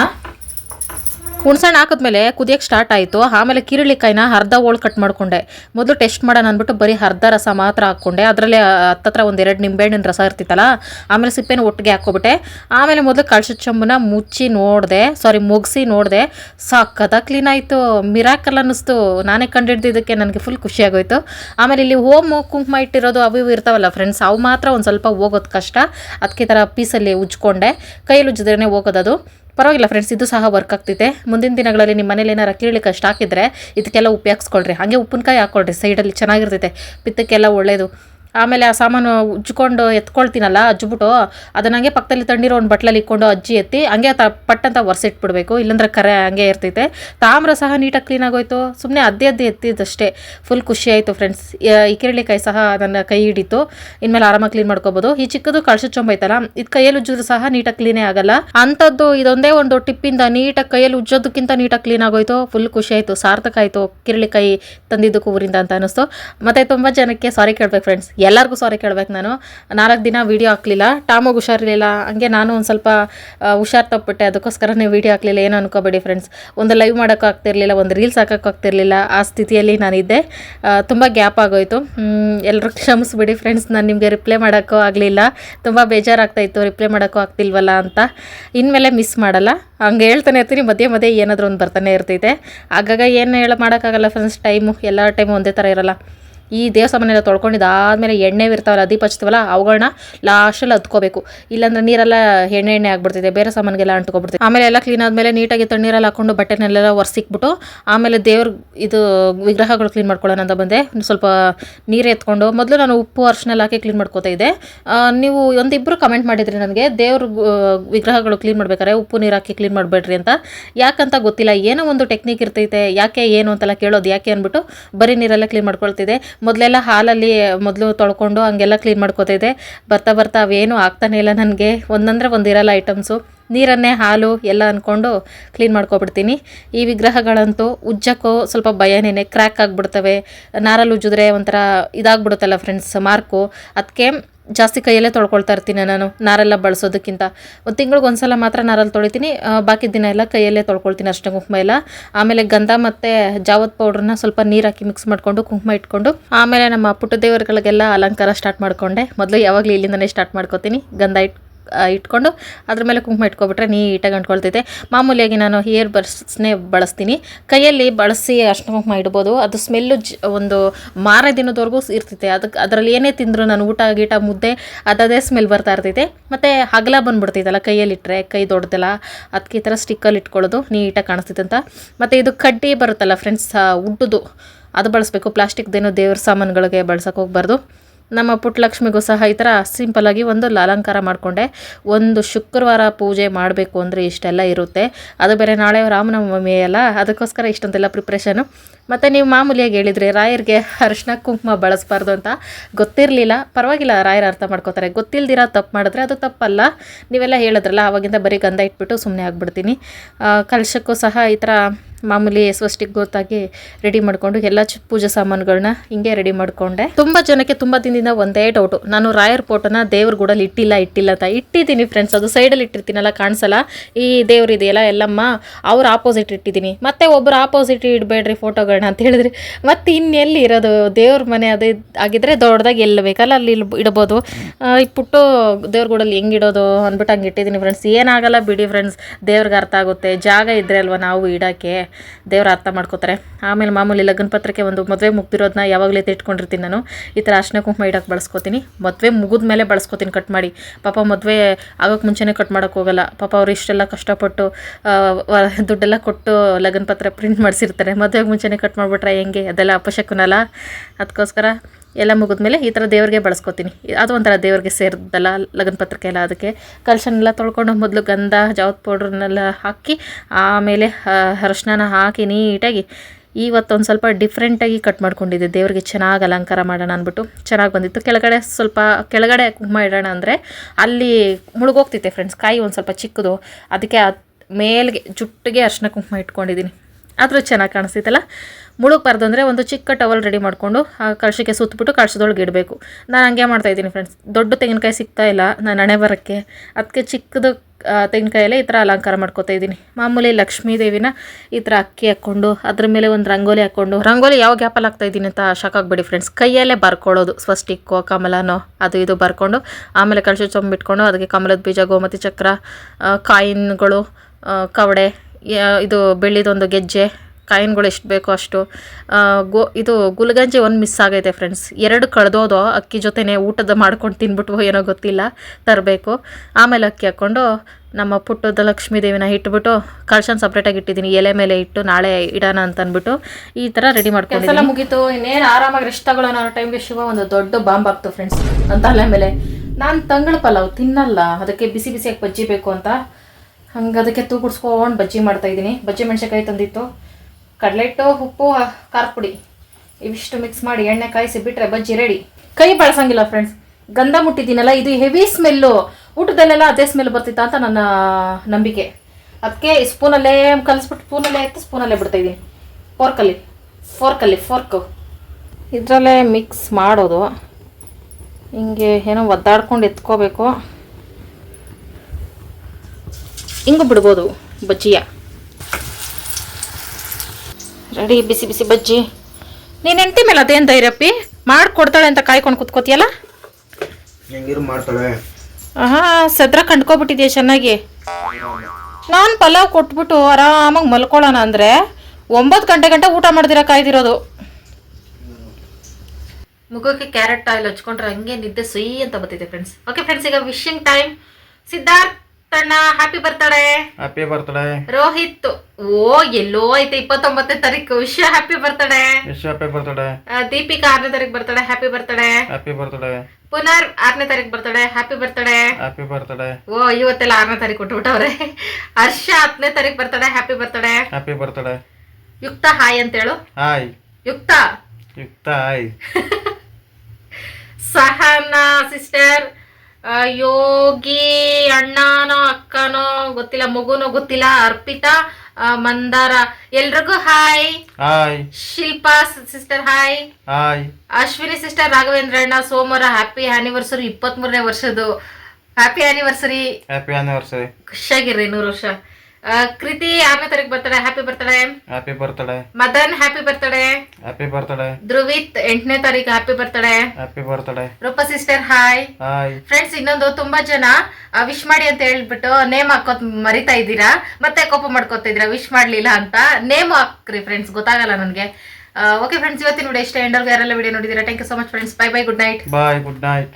ಹುಣ್ಸೆಹಣ್ಣು ಹಾಕಿದ್ಮೇಲೆ ಕುದಿಯಕ್ಕೆ ಸ್ಟಾರ್ಟ್ ಆಯಿತು. ಆಮೇಲೆ ಕಿರಳಿಕಾಯಿನ ಅರ್ಧ ಹೋಳು ಕಟ್ ಮಾಡಿಕೊಂಡೆ. ಮೊದಲು ಟೆಸ್ಟ್ ಮಾಡೋಣ ಅಂದ್ಬಿಟ್ಟು ಬರೀ ಅರ್ಧ ರಸ ಮಾತ್ರ ಹಾಕ್ಕೊಂಡೆ. ಅದರಲ್ಲೇ ಹತ್ತತ್ರ ಒಂದೆರಡು ನಿಂಬೆಹಣ್ಣಿನ ರಸ ಇರ್ತಿತ್ತಲ್ಲ, ಆಮೇಲೆ ಸಿಪ್ಪೆನ ಒಟ್ಟಿಗೆ ಹಾಕ್ಕೊಬಿಟ್ಟೆ. ಆಮೇಲೆ ಮೊದಲು ಕಳ್ಸಿದ ಚೊಂಬನ್ನ ಮುಚ್ಚಿ ನೋಡಿದೆ ಸಾರಿ ಮುಗಿಸಿ ನೋಡಿದೆ. ಸಾಕದ ಕ್ಲೀನ್ ಆಯಿತು. ಮಿರಾಕಲ್ ಅನ್ನಿಸ್ತು. ನಾನೇ ಕಂಡಿಡ್ದಿದ್ದಕ್ಕೆ ನನಗೆ ಫುಲ್ ಖುಷಿ ಆಗೋಯ್ತು. ಆಮೇಲೆ ಇಲ್ಲಿ ಹೋಮ್ ಕುಂಕುಮ ಇಟ್ಟಿರೋದು ಅವು ಇವು ಇರ್ತಾವಲ್ಲ ಫ್ರೆಂಡ್ಸ್ ಅವು ಮಾತ್ರ ಒಂದು ಸ್ವಲ್ಪ ಹೋಗೋದು ಕಷ್ಟ. ಅದಕ್ಕೆ ಥರ ಪೀಸಲ್ಲಿ ಉಜ್ಕೊಂಡೆ. ಕೈಯಲ್ಲಿ ಉಜ್ಜಿದ್ರೇ ಹೋಗೋದದು ಪರವಾಗಿಲ್ಲ ಫ್ರೆಂಡ್ಸ್ ಇದು ಸಹ ವರ್ಕ್ ಆಗ್ತಿದೆ. ಮುಂದಿನ ದಿನಗಳಲ್ಲಿ ನಿಮ್ಮ ಮನೇಲಿ ಏನಾರು ಕೀಳಿ ಕಷ್ಟ ಹಾಕಿದರೆ ಇದಕ್ಕೆಲ್ಲ ಉಪಯೋಗಿಸ್ಕೊಳ್ರಿ ಹಾಗೆ ಉಪ್ಪಿನಕಾಯಿ ಹಾಕ್ಕೊಳ್ರಿ. ಸೈಡಲ್ಲಿ ಚೆನ್ನಾಗಿರ್ತೈತೆ. ಪಿತ್ತಕ್ಕೆಲ್ಲ ಒಳ್ಳೆಯದು ಆಮೇಲೆ ಆ ಸಾಮಾನು ಉಜ್ಕೊಂಡು ಎತ್ಕೊಳ್ತೀನಲ್ಲ ಅಜ್ಜಿಬಿಟ್ಟು, ಅದನ್ನ ಹಂಗೆ ಪಕ್ಕದಲ್ಲಿ ತಂಡಿರೋ ಒಂದು ಬಟ್ಲಲ್ಲಿ ಇಕ್ಕೊಂಡು ಅಜ್ಜಿ ಎತ್ತಿ, ಹಂಗೆ ತ ಪಟ್ಟಂತ ಒರೆಸಿಟ್ಬಿಡ್ಬೇಕು. ಇಲ್ಲಾಂದ್ರೆ ಕರೆ ಹಂಗೆ ಇರ್ತೈತೆ. ತಾಮ್ರ ಸಹ ನೀಟಾಗಿ ಕ್ಲೀನ್ ಆಗೋಯ್ತು. ಸುಮ್ಮನೆ ಅದ್ದೆ ಅದ್ದೆ ಎತ್ತಿದ್ದಷ್ಟೇ. ಫುಲ್ ಖುಷಿ ಆಯಿತು ಫ್ರೆಂಡ್ಸ್ ಈ ಕಿರಳಿಕಾಯಿ ಸಹ ನನ್ನ ಕೈ ಹಿಡಿತು. ಇನ್ಮೇಲೆ ಆರಾಮಾಗಿ ಕ್ಲೀನ್ ಮಾಡ್ಕೋಬೋದು. ಈ ಚಿಕ್ಕದು ಕಳ್ಸ ಚೊಂಬೈತಲ್ಲ ಇದು ಕೈಯಲ್ಲಿ ಉಜ್ಜಿದ್ರು ಸಹ ನೀಟಾಗಿ ಕ್ಲೀನೇ ಆಗಲ್ಲ. ಅಂಥದ್ದು ಇದೊಂದೇ ಒಂದು ಟಿಪ್ಪಿಂದ ನೀಟಾಗಿ ಕೈಯಲ್ಲಿ ಉಜ್ಜೋದಕ್ಕಿಂತ ನೀಟಾಗಿ ಕ್ಲೀನ್ ಆಗೋಯ್ತು. ಫುಲ್ ಖುಷಿ ಆಯಿತು. ಸಾರ್ಥಕ ಆಯಿತು ಕಿರಳಿಕಾಯಿ ತಂದಿದ್ದಕ್ಕೂ ಊರಿಂದ ಅಂತ ಅನ್ನಿಸ್ತು ಮತ್ತು ತುಂಬ ಜನಕ್ಕೆ ಸಾರಿ ಕೇಳ್ಬೇಕು ಫ್ರೆಂಡ್ಸ್ ಎಲ್ಲರಿಗೂ ಸಾರಿ ಕೇಳ್ಬೇಕು ನಾನು. ನಾಲ್ಕು ದಿನ ವೀಡಿಯೋ ಹಾಕ್ಲಿಲ್ಲ. ಟಾಮೋಗೆ ಹುಷಾರಿರಲಿಲ್ಲ. ಹಂಗೆ ನಾನು ಒಂದು ಸ್ವಲ್ಪ ಹುಷಾರು ತಪ್ಪಿಟ್ಟೆ ಅದಕ್ಕೋಸ್ಕರನೇ ವೀಡಿಯೋ ಹಾಕ್ಲಿಲ್ಲ. ಏನು ಅನ್ಕೋಬೇಡಿ ಫ್ರೆಂಡ್ಸ್ ಒಂದು ಲೈವ್ ಮಾಡೋಕ್ಕೂ ಆಗ್ತಿರ್ಲಿಲ್ಲ, ಒಂದು ರೀಲ್ಸ್ ಹಾಕೋಕ್ಕೂ ಆಗ್ತಿರ್ಲಿಲ್ಲ. ಆ ಸ್ಥಿತಿಯಲ್ಲಿ ನಾನಿದ್ದೆ. ತುಂಬ ಗ್ಯಾಪ್ ಆಗೋಯ್ತು. ಎಲ್ಲರೂ ಕ್ಷಮಿಸ್ಬಿಡಿ ಫ್ರೆಂಡ್ಸ್ ನಾನು ನಿಮಗೆ ರಿಪ್ಲೈ ಮಾಡೋಕ್ಕೂ ಆಗಲಿಲ್ಲ. ತುಂಬ ಬೇಜಾರಾಗ್ತಾಯಿತ್ತು ರಿಪ್ಲೈ ಮಾಡೋಕ್ಕೂ ಆಗ್ತಿಲ್ವಲ್ಲ ಅಂತ. ಇನ್ಮೇಲೆ ಮಿಸ್ ಮಾಡಲ್ಲ. ಹಂಗೆ ಹೇಳ್ತಾನೆ ಇರ್ತೀನಿ. ಮಧ್ಯೆ ಮಧ್ಯೆ ಏನಾದರೂ ಒಂದು ಬರ್ತಾನೆ ಇರ್ತೈತೆ. ಆಗಾಗ ಏನು ಹೇಳ ಮಾಡೋಕ್ಕಾಗಲ್ಲ ಫ್ರೆಂಡ್ಸ್ ಟೈಮು ಎಲ್ಲ ಟೈಮು ಒಂದೇ ಥರ ಇರಲ್ಲ. ಈ ದೇವಸ್ಥಾನನೆಲ್ಲ ತೊಳ್ಕೊಂಡಿದ್ದಾದ್ಮೇಲೆ ಎಣ್ಣೆ ಇರ್ತಾವಲ್ಲ, ದೀಪ ಹಚ್ತೀವಲ್ಲ ಅವುಗಳನ್ನ ಲಾಸ್ಟಲ್ಲಿ ಹತ್ಕೋಬೇಕು. ಇಲ್ಲಾಂದ್ರೆ ನೀರೆಲ್ಲ ಎಣ್ಣೆ ಎಣ್ಣೆ ಆಗ್ಬಿಡ್ತಿದೆ ಬೇರೆ ಸಾಮಾನಿಗೆಲ್ಲ ಅಂಟ್ಕೊಬಿಡ್ತೀವಿ ಆಮೇಲೆ ಎಲ್ಲ ಕ್ಲೀನ್ ಆದಮೇಲೆ ನೀಟಾಗಿ ತಣ್ಣೀರಲ್ಲಿ ಹಾಕೊಂಡು ಬಟ್ಟೆನೆಲ್ಲ ಒರೆಸಿಕ್ಬಿಟ್ಟು, ಆಮೇಲೆ ದೇವ್ರ ಇದು ವಿಗ್ರಹಗಳು ಕ್ಲೀನ್ ಮಾಡ್ಕೊಳ್ಳೋಣ ಅಂತ ಬಂದೆ. ಸ್ವಲ್ಪ ನೀರು ಎತ್ಕೊಂಡು, ಮೊದಲು ನಾನು ಉಪ್ಪು ಅರ್ಶನೆಲ್ಲ ಹಾಕಿ ಕ್ಲೀನ್ ಮಾಡ್ಕೋತಾ ಇದ್ದೆ. ನೀವು ಒಂದಿಬ್ಬರು ಕಮೆಂಟ್ ಮಾಡಿದ್ರಿ ನನಗೆ, ದೇವ್ರ ವಿಗ್ರಹಗಳು ಕ್ಲೀನ್ ಮಾಡ್ಬೇಕಾದ್ರೆ ಉಪ್ಪು ನೀರು ಹಾಕಿ ಕ್ಲೀನ್ ಮಾಡಬೇಡ್ರಿ ಅಂತ. ಯಾಕಂತ ಗೊತ್ತಿಲ್ಲ, ಏನೋ ಒಂದು ಟೆಕ್ನಿಕ್ ಇರ್ತೈತೆ, ಯಾಕೆ ಏನು ಅಂತೆಲ್ಲ ಕೇಳೋದು ಯಾಕೆ ಅಂದ್ಬಿಟ್ಟು ಬರೀ ನೀರೆಲ್ಲ ಕ್ಲೀನ್ ಮಾಡ್ಕೊಳ್ತಿದ್ದೆ. ಮೊದಲೆಲ್ಲ ಹಾಲಲ್ಲಿ ಮೊದಲು ತೊಳ್ಕೊಂಡು ಹಂಗೆಲ್ಲ ಕ್ಲೀನ್ ಮಾಡ್ಕೋತಿದ್ದೆ. ಬರ್ತಾ ಬರ್ತಾ ಅವೇನು ಆಗ್ತಾನೆ ಇಲ್ಲ ನನಗೆ. ಒಂದಂದ್ರೆ ಒಂದು ಇರಲ್ಲ ಐಟಮ್ಸು ನೀರನ್ನೇ, ಹಾಲು ಎಲ್ಲ ಅಂದ್ಕೊಂಡು ಕ್ಲೀನ್ ಮಾಡ್ಕೊಬಿಡ್ತೀನಿ. ಈ ವಿಗ್ರಹಗಳಂತೂ ಉಜ್ಜಕ್ಕೂ ಸ್ವಲ್ಪ ಭಯನೇ ಕ್ರ್ಯಾಕ್ ಆಗಿಬಿಡ್ತವೆ. ನಾರಲ್ಲಿ ಉಜ್ಜಿದ್ರೆ ಒಂಥರ ಇದಾಗ್ಬಿಡುತ್ತಲ್ಲ ಫ್ರೆಂಡ್ಸ್ ಮಾರ್ಕು ಅದಕ್ಕೆ ಜಾಸ್ತಿ ಕೈಯಲ್ಲೇ ತೊಳ್ಕೊಳ್ತಾ ಇರ್ತೀನಿ ನಾನು ನಾರೆಲ್ಲ ಬಳಸೋದಕ್ಕಿಂತ. ಒಂದು ತಿಂಗಳಿಗೆ ಒಂದ್ಸಲ ಮಾತ್ರ ನಾರಲ್ಲಿ ತೊಳಿತೀನಿ ಬಾಕಿ ದಿನ ಎಲ್ಲ ಕೈಯಲ್ಲೇ ತೊಳ್ಕೊಳ್ತೀನಿ ಅಷ್ಟೇ ಕುಂಕುಮ ಎಲ್ಲ. ಆಮೇಲೆ ಗಂಧ ಮತ್ತು ಜಾವತ್ ಪೌಡ್ರನ್ನ ಸ್ವಲ್ಪ ನೀರು ಹಾಕಿ ಮಿಕ್ಸ್ ಮಾಡಿಕೊಂಡು ಕುಂಕುಮ ಇಟ್ಕೊಂಡು ಆಮೇಲೆ ನಮ್ಮ ಪುಟ್ಟ ದೇವರುಗಳಿಗೆಲ್ಲ ಅಲಂಕಾರ ಸ್ಟಾರ್ಟ್ ಮಾಡಿಕೊಂಡೆ. ಮೊದಲು ಯಾವಾಗಲೂ ಇಲ್ಲಿಂದನೇ ಸ್ಟಾರ್ಟ್ ಮಾಡ್ಕೋತೀನಿ ಗಂಧ ಇಟ್ ಆ, ಇಟ್ಕೊಂಡು ಅದ್ರ ಮೇಲೆ ಕುಂಕುಮ ಇಟ್ಕೊಬಿಟ್ರೆ ನೀಟಾಗಿ ಅಂಟ್ಕೊಳ್ತೈತೆ. ಮಾಮೂಲಿಯಾಗಿ ನಾನು ಹೇರ್ ಬರ್ಸ್ನೇ ಬಳಸ್ತೀನಿ. ಕೈಯಲ್ಲಿ ಬಳಸಿ ಅಷ್ಟು ಕುಂಕುಮ ಇಡ್ಬೋದು. ಅದು ಸ್ಮೆಲ್ಲು ಜ್ ಒಂದು ಮಾರನೇ ದಿನದವರೆಗೂ ಇರ್ತೈತೆ. ಅದಕ್ಕೆ ಅದರಲ್ಲಿ ಏನೇ ತಿಂದರೂ ನಾನು ಊಟ ಗೀಟ ಮುದ್ದೆ ಅದೇ ಸ್ಮೆಲ್ ಬರ್ತಾ ಇರ್ತೈತೆ. ಮತ್ತು ಹಗಲ ಬಂದುಬಿಡ್ತೈತಲ್ಲ ಕೈಯಲ್ಲಿಟ್ಟರೆ ಕೈ ದೊಡ್ಡದಲ್ಲ ಅದಕ್ಕೆ ಈ ಥರ ಸ್ಟಿಕ್ಕಲ್ಲಿ ಇಟ್ಕೊಳ್ಳೋದು ನೀಟಾಗಿ ಕಾಣಿಸ್ತೈತೆ ಅಂತ. ಮತ್ತು ಇದು ಕಡ್ಡಿ ಬರುತ್ತಲ್ಲ ಫ್ರೆಂಡ್ಸ್ ಉಡ್ಡುದು, ಅದು ಬಳಸಬೇಕು. ಪ್ಲಾಸ್ಟಿಕ್ದೇನು ದೇವ್ರ ಸಾಮಾನುಗಳಿಗೆ ಬಳಸೋಕೆ ಹೋಗ್ಬಾರ್ದು. ನಮ್ಮ ಪುಟ್ಟಲಕ್ಷ್ಮಿಗೂ ಸಹ ಈ ಥರ ಸಿಂಪಲ್ಲಾಗಿ ಒಂದು ಅಲಂಕಾರ ಮಾಡಿಕೊಂಡೆ. ಒಂದು ಶುಕ್ರವಾರ ಪೂಜೆ ಮಾಡಬೇಕು ಅಂದರೆ ಇಷ್ಟೆಲ್ಲ ಇರುತ್ತೆ. ಅದು ಬೇರೆ ನಾಳೆ ರಾಮನವಮಿ ಅಲ್ಲ, ಅದಕ್ಕೋಸ್ಕರ ಇಷ್ಟೊಂದೆಲ್ಲ ಪ್ರಿಪ್ರೇಷನು ಮತ್ತು ನೀವು ಮಾಮೂಲಿಯಾಗಿ ಹೇಳಿದ್ರಿ ರಾಯರಿಗೆ ಅರಿಶಿನ, ಕುಂಕುಮ ಬಳಸಬಾರ್ದು ಅಂತ ಗೊತ್ತಿರಲಿಲ್ಲ. ಪರವಾಗಿಲ್ಲ, ರಾಯರ ಅರ್ಥ ಮಾಡ್ಕೋತಾರೆ. ಗೊತ್ತಿಲ್ದಿರ ತಪ್ಪು ಮಾಡಿದ್ರೆ ಅದು ತಪ್ಪಲ್ಲ. ನೀವೆಲ್ಲ ಹೇಳಿದ್ರಲ್ಲ ಆವಾಗಿಂದ ಬರೀ ಗಂಧ ಇಟ್ಬಿಟ್ಟು ಸುಮ್ಮನೆ ಆಗ್ಬಿಡ್ತೀನಿ. ಕಲಶಕ್ಕೂ ಸಹ ಈ ಥರ ಮಾಮೂಲಿ ಸ್ವಸ್ಟಿಕ್ ಗೊತ್ತಾಗಿ ರೆಡಿ ಮಾಡಿಕೊಂಡು ಎಲ್ಲ ಪೂಜಾ ಪೂಜೆ ಸಾಮಾನುಗಳನ್ನ ಹಿಂಗೆ ರೆಡಿ ಮಾಡಿಕೊಂಡೆ. ತುಂಬ ಜನಕ್ಕೆ ತುಂಬ ದಿನದಿಂದ ಒಂದೇ ಡೌಟು ನಾನು ರಾಯರ್ ಫೋಟೋನ ದೇವ್ರ ಗೂಡಲ್ಲಿ ಇಟ್ಟಿಲ್ಲ ಇಟ್ಟಿಲ್ಲ ಅಂತ ಇಟ್ಟಿದ್ದೀನಿ ಫ್ರೆಂಡ್ಸ್ ಅದು ಸೈಡಲ್ಲಿ ಇಟ್ಟಿರ್ತೀನಲ್ಲ, ಕಾಣಿಸಲ್ಲ. ಈ ದೇವ್ರು ಇದೆಯಲ್ಲ, ಎಲ್ಲಮ್ಮ, ಅವ್ರ ಆಪೋಸಿಟ್ ಇಟ್ಟಿದ್ದೀನಿ. ಮತ್ತೆ ಒಬ್ಬರು ಆಪೋಸಿಟ್ ಇಡಬೇಡ್ರಿ ಫೋಟೋಗಳನ್ನ ಅಂತ ಹೇಳಿದ್ರಿ, ಮತ್ತೆ ಇನ್ನೆಲ್ಲಿ ಇರೋದು? ದೇವ್ರ ಮನೆ ಅದು ಆಗಿದ್ರೆ ದೊಡ್ಡದಾಗಿ ಎಲ್ಲಿ ಬೇಕಲ್ಲ, ಅಲ್ಲಿ ಇಡ್ಬೋದು. ಇಟ್ಬಿಟ್ಟು ದೇವ್ರ ಗೂಡಲ್ಲಿ ಹೆಂಗೆ ಇಡೋದು ಅಂದ್ಬಿಟ್ಟು ಹಂಗೆ ಇಟ್ಟಿದ್ದೀನಿ ಫ್ರೆಂಡ್ಸ್ ಏನಾಗಲ್ಲ ಬಿಡಿ ಫ್ರೆಂಡ್ಸ್ ದೇವ್ರಿಗೆ ಅರ್ಥ ಆಗುತ್ತೆ. ಜಾಗ ಇದ್ರೆ ಅಲ್ವಾ ನಾವು ಇಡೋಕ್ಕೆ? ದೇವ್ರ ಅರ್ಥ ಮಾಡ್ಕೋತಾರೆ. ಆಮೇಲೆ ಮಾಮೂಲಿ ಲಗ್ನ ಪತ್ರಕ್ಕೆ ಒಂದು ಮದುವೆ ಮುಗ್ದಿರೋದನ್ನ ಯಾವಾಗಲೇ ಇಟ್ಕೊಂಡಿರ್ತೀನಿ ನಾನು. ಈ ಥರ ಅರ್ಶಿನ ಕುಂಕುಮ ಇಡೋಕ್ಕೆ ಬಳಸ್ಕೊತೀನಿ. ಮದುವೆ ಮುಗಿದ ಮೇಲೆ ಬಳಸ್ಕೊತೀನಿ ಕಟ್ ಮಾಡಿ. ಪಾಪ ಮದುವೆ ಆಗೋಕ್ಕೆ ಮುಂಚೆನೇ ಕಟ್ ಮಾಡೋಕ್ಕೋಗಲ್ಲ ಪಾಪ ಅವ್ರು ಇಷ್ಟೆಲ್ಲ ಕಷ್ಟಪಟ್ಟು ದುಡ್ಡೆಲ್ಲ ಕೊಟ್ಟು ಲಗ್ನ ಪತ್ರ ಪ್ರಿಂಟ್ ಮಾಡಿಸಿರ್ತಾರೆ. ಮದುವೆಗೆ ಮುಂಚೆನೇ ಕಟ್ ಮಾಡಿಬಿಟ್ರೆ ಹೆಂಗೆ? ಅದೆಲ್ಲ ಅಪಶಕುನಲ್ಲ ಅದಕ್ಕೋಸ್ಕರ ಎಲ್ಲ ಮುಗಿದ್ಮೇಲೆ ಈ ಥರ ದೇವ್ರಿಗೆ ಬಳಸ್ಕೊತೀನಿ. ಅದು ಒಂಥರ ದೇವ್ರಿಗೆ ಸೇರಿದ್ದಲ್ಲ ಲಗ್ನ ಪತ್ರಿಕೆ ಎಲ್ಲ ಅದಕ್ಕೆ. ಕಲಶನೆಲ್ಲ ತೊಳ್ಕೊಂಡು ಮೊದಲು ಗಂಧ, ಜಾವತ್ ಪೌಡ್ರನ್ನೆಲ್ಲ ಹಾಕಿ, ಆಮೇಲೆ ಅರಶಿನ ಹಾಕಿ ನೀಟಾಗಿ ಇವತ್ತೊಂದು ಸ್ವಲ್ಪ ಡಿಫ್ರೆಂಟಾಗಿ ಕಟ್ ಮಾಡ್ಕೊಂಡಿದ್ದೆ. ದೇವರಿಗೆ ಚೆನ್ನಾಗಿ ಅಲಂಕಾರ ಮಾಡೋಣ ಅಂದ್ಬಿಟ್ಟು ಚೆನ್ನಾಗಿ ಬಂದಿತ್ತು. ಕೆಳಗಡೆ ಸ್ವಲ್ಪ, ಕೆಳಗಡೆ ಕುಂಕುಮ ಇಡೋಣ ಅಂದರೆ ಅಲ್ಲಿ ಮುಳುಗೋಗ್ತಿತ್ತೆ ಫ್ರೆಂಡ್ಸ್ ಕಾಯಿ ಒಂದು ಸ್ವಲ್ಪ ಚಿಕ್ಕದು. ಅದಕ್ಕೆ ಅದ್ ಮೇಲ್ಗೆ, ಜುಟ್ಟಿಗೆ ಅರ್ಶಿನ ಕುಂಕುಮ ಇಟ್ಕೊಂಡಿದ್ದೀನಿ. ಆದರೂ ಚೆನ್ನಾಗಿ ಕಾಣಿಸ್ತೈತಲ್ಲ ಮುಳುಗಬಾರ್ದು ಅಂದರೆ ಒಂದು ಚಿಕ್ಕ ಟವಲ್ ರೆಡಿ ಮಾಡಿಕೊಂಡು, ಆ ಕಳಶಕ್ಕೆ ಸುತ್ತಬಿಟ್ಟು ಕಳಶದೊಳಗೆ ಇಡಬೇಕು. ನಾನು ಹಂಗೆ ಮಾಡ್ತಾಯಿದ್ದೀನಿ ಫ್ರೆಂಡ್ಸ್ ದೊಡ್ಡ ತೆಂಗಿನಕಾಯಿ ಸಿಗ್ತಾ ಇಲ್ಲ, ನಾನು ಹಣೆ ಬರೋಕ್ಕೆ. ಅದಕ್ಕೆ ಚಿಕ್ಕದು ತೆಂಗಿನಕಾಯಲ್ಲೇ ಈ ಥರ ಅಲಂಕಾರ ಮಾಡ್ಕೋತಾ ಇದ್ದೀನಿ. ಮಾಮೂಲಿ ಲಕ್ಷ್ಮೀ ದೇವಿನ ಈ ಥರ ಅಕ್ಕಿ ಹಾಕ್ಕೊಂಡು, ಅದ್ರ ಮೇಲೆ ಒಂದು ರಂಗೋಲಿ ಹಾಕ್ಕೊಂಡು, ರಂಗೋಲಿ ಯಾವ ಗ್ಯಾಪಲ್ಲಿ ಹಾಕ್ತಾ ಇದ್ದೀನಿ ಅಂತ ಶಾಕ್ ಆಗಬೇಡಿ ಫ್ರೆಂಡ್ಸ್ ಕೈಯಲ್ಲೇ ಬರ್ಕೊಳ್ಳೋದು ಸ್ವಸ್ಟಿಕ್ಕೋ ಕಮಲನೋ, ಅದು ಇದು ಬರ್ಕೊಂಡು, ಆಮೇಲೆ ಕಳಶ ಚೊಂಬಿಟ್ಕೊಂಡು, ಅದಕ್ಕೆ ಕಮಲದ ಬೀಜ, ಗೋಮತಿ ಚಕ್ರ ಕಾಯಿನ್ಗಳು ಕವಡೆ ಇದು ಬೆಳ್ಳಿದೊಂದು ಗೆಜ್ಜೆ ಕಾಯಿನ್ಗಳು ಎಷ್ಟು ಬೇಕೋ ಅಷ್ಟು ಗೋ, ಇದು ಗುಲ್ಗಂಜಿ ಒಂದು ಮಿಸ್ ಆಗೈತೆ ಫ್ರೆಂಡ್ಸ್ ಎರಡು ಕಳೆದೋದು ಅಕ್ಕಿ ಜೊತೆನೇ ಊಟದ ಮಾಡ್ಕೊಂಡು ತಿನ್ಬಿಟ್ವೋ ಏನೋ ಗೊತ್ತಿಲ್ಲ, ತರಬೇಕು. ಆಮೇಲೆ ಅಕ್ಕಿ ಹಾಕ್ಕೊಂಡು ನಮ್ಮ ಪುಟ್ಟದ ಲಕ್ಷ್ಮೀ ದೇವಿನ ಇಟ್ಬಿಟ್ಟು, ಕಳ್ಸನ್ ಸಪ್ರೇಟಾಗಿ ಇಟ್ಟಿದ್ದೀನಿ ಎಲೆ ಮೇಲೆ ಇಟ್ಟು ನಾಳೆ ಇಡೋಣ ಅಂತ ಅಂದ್ಬಿಟ್ಟು ಈ ಥರ ರೆಡಿ ಮಾಡ್ಕೊಂಡು ಮುಗೀತು, ಇನ್ನೇನು ಆರಾಮಾಗಿ ರೆಸ್ಟ್ ತಗೊಳ್ಳೋಣ ಅನ್ನೋ ಟೈಮ್ಗೆ ಶಿವ ಒಂದು ದೊಡ್ಡ ಬಾಂಬ್ ಆಗ್ತು ಫ್ರೆಂಡ್ಸ್ ಅಂತ ಅಲ್ಲ ಮೇಲೆ. ನಾನು ತಂಗಳ ಪಲಾವ್ ತಿನ್ನಲ್ಲ. ಅದಕ್ಕೆ ಬಿಸಿ ಬಿಸಿಯಾಗಿ ಬಜ್ಜಿ ಬೇಕು ಅಂತ. ಹಂಗೆ ಅದಕ್ಕೆ ತೂಗುಡ್ಸ್ಕೊಂಡು ಬಜ್ಜಿ ಮಾಡ್ತಾ ಇದ್ದೀನಿ. ಬಜ್ಜಿ ಮೆಣಸಿನ್ಕಾಯಿ ತಂದಿತ್ತು. ಕಡಲೆ ಹಿಟ್ಟು ಉಪ್ಪು ಖಾರ ಪುಡಿ ಇವಿಷ್ಟು ಮಿಕ್ಸ್ ಮಾಡಿ ಎಣ್ಣೆ ಕಾಯಿಸಿ ಬಿಟ್ರೆ ಬಜ್ಜಿ ರೆಡಿ ಕೈ ಬಳಸಂಗಿಲ್ಲ ಫ್ರೆಂಡ್ಸ್ ಗಂಧ ಮುಟ್ಟಿದ್ದೀನಲ್ಲ, ಇದು ಹೆವಿ ಸ್ಮೆಲ್ಲು ಊಟದಲ್ಲೆಲ್ಲ ಅದೇ ಸ್ಮೆಲ್ ಬರ್ತಿತ್ತ ಅಂತ ನನ್ನ ನಂಬಿಕೆ. ಅದಕ್ಕೆ ಸ್ಪೂನಲ್ಲೇ ಕಲಿಸ್ಬಿಟ್ಟು ಸ್ಪೂನಲ್ಲೇ ಎತ್ತು ಸ್ಪೂನಲ್ಲೇ ಬಿಡ್ತಾ ಇದ್ದೀನಿ ಫೋರ್ಕಲ್ಲಿ ಫೋರ್ಕಲ್ಲಿ ಫೋರ್ಕು ಇದರಲ್ಲೇ ಮಿಕ್ಸ್ ಮಾಡೋದು. ಹಿಂಗೆ ಏನೋ ಒದ್ದಾಡ್ಕೊಂಡು ಎತ್ಕೋಬೇಕು. ಹಿಂಗೂ ಬಿಡ್ಬೋದು ಬಜ್ಜಿಯ. ರೆಡಿ ಬಿಸಿ ಬಿಸಿ ಬಜ್ಜಿ. ನೀನು ಹೆಂಡತಿ ಮೇಲೆ ಅದೇನು ಧೈರ್ಯಪ್ಪಿ ಮಾಡ್ಕೊಡ್ತಾಳೆ ಅಂತ ಕಾಯ್ಕೊಂಡು ಕುತ್ಕೋತಿಯಲ್ಲ? ಹೆಂಗಿರು ಮಾಡ್ತಾಳೆ. ಆಹಾ ಸದ್ರ ಕಂಡ್ಕೊಬಿಟ್ಟಿದ್ಯಾ ಚೆನ್ನಾಗಿ? ನಾನು ಪಲಾವ್ ಕೊಟ್ಬಿಟ್ಟು ಆರಾಮಾಗಿ ಮಲ್ಕೊಳ್ಳೋಣ ಅಂದ್ರೆ ಒಂಬತ್ತು ಗಂಟೆ ಗಂಟೆ ಊಟ ಮಾಡ್ದಿರ ಕಾಯ್ದಿರೋದು. ಮುಖಕ್ಕೆ ಕ್ಯಾರೆಟ್ ಆಯಿಲ್ ಹಚ್ಕೊಂಡ್ರೆ ಹಂಗೆ ನಿದ್ದೆ ಸುಯಿ ಅಂತ ಬರ್ತಿದೆ ಫ್ರೆಂಡ್ಸ್ ಓಕೆ ಫ್ರೆಂಡ್ಸ್ ಈಗ wishing time Siddharth happy birthday happy birthday Rohit. ಓ ಎಲ್ಲೋ ಐತೆ ಇಪ್ಪತ್ತೊಂಬತ್ತನೇ ತಾರೀಕು. Vishwa happy birthday Vishwa happy birthday Deepika ಆರನೇ ತಾರೀಕು ಬರ್ತಾಳೆ ಹ್ಯಾಪಿ ಬರ್ತಡೇ ಹ್ಯಾಪಿ ಬರ್ತ್ಡೇ ಪುನರ್ ಆರನೇ ತಾರೀಕು birthday happy birthday happy birthday ಓ ಇವತ್ತೆಲ್ಲ ಆರನೇ ತಾರೀಕು ಕೊಟ್ಬಿಟ್ಟವ್ರೆ ಹರ್ಷ ಹತ್ತನೇ ತಾರೀಕು birthday happy birthday happy birthday Yukta hi ಅಂತ ಹೇಳು. Hi. Yukta. Yukta hi. Sahana sister Yogi ಅಣ್ಣನೋ ಅಕ್ಕನೋ ಗೊತ್ತಿಲ್ಲ ಮಗುನೋ ಗೊತ್ತಿಲ್ಲ ಅರ್ಪಿತಾ ಮಂದಾರ. ಎಲ್ರಿಗೂ hi. Hi. Shilpa sister hi. Hi. Ashwini sister ರಾಘವೇಂದ್ರಣ್ಣ ಸೋಮವಾರ ಹ್ಯಾಪಿ ಆನಿವರ್ಸರಿ ಇಪ್ಪತ್ತ್ ಮೂರನೇ ವರ್ಷದ್ದು. ಹ್ಯಾಪಿ ಆನಿವರ್ಸರಿ ಹ್ಯಾಪಿ ಆನಿವರ್ಸರಿ ಖುಷಿಯಾಗಿರ್ರಿ ನೂರು ವರ್ಷ. ಕೃತಿ ಆರನೇ ತಾರೀಕು birthday happy birthday happy birthday Madan happy birthday happy birthday Dhruvith ಎಂಟನೇ ತಾರೀಕು happy birthday happy birthday Roopa sister hi hi friends ಇನ್ನೊಂದು ತುಂಬಾ ಜನ ವಿಶ್ ಮಾಡಿ ಅಂತ ಹೇಳ್ಬಿಟ್ಟು ನೇಮ್ ಹಾಕೋತ್ ಮರಿತಾ ಇದ್ದೀರಾ? ಮತ್ತೆ ಕೋಪ ಮಾಡ್ಕೋತಾ ಇದ್ದೀರಾ? ವಿಶ್ ಮಾಡ್ಲಿಲ್ಲ ಅಂತ ನೇಮ್ ಹಾಕ್ರಿ ಫ್ರೆಂಡ್ಸ್ ಗೊತ್ತಾಗಲ್ಲ ನನಗೆ. ಓಕೆ ಫ್ರೆಂಡ್ಸ್ ಇವತ್ತಿನ ವಿಡಿಯೋ ಇಷ್ಟ. ಎಂಡರ್ ಯಾರೆಲ್ಲ ವಿಡಿಯೋ ನೋಡಿದ್ದೀರಾ? Thank you so much friends bye bye good night bye good night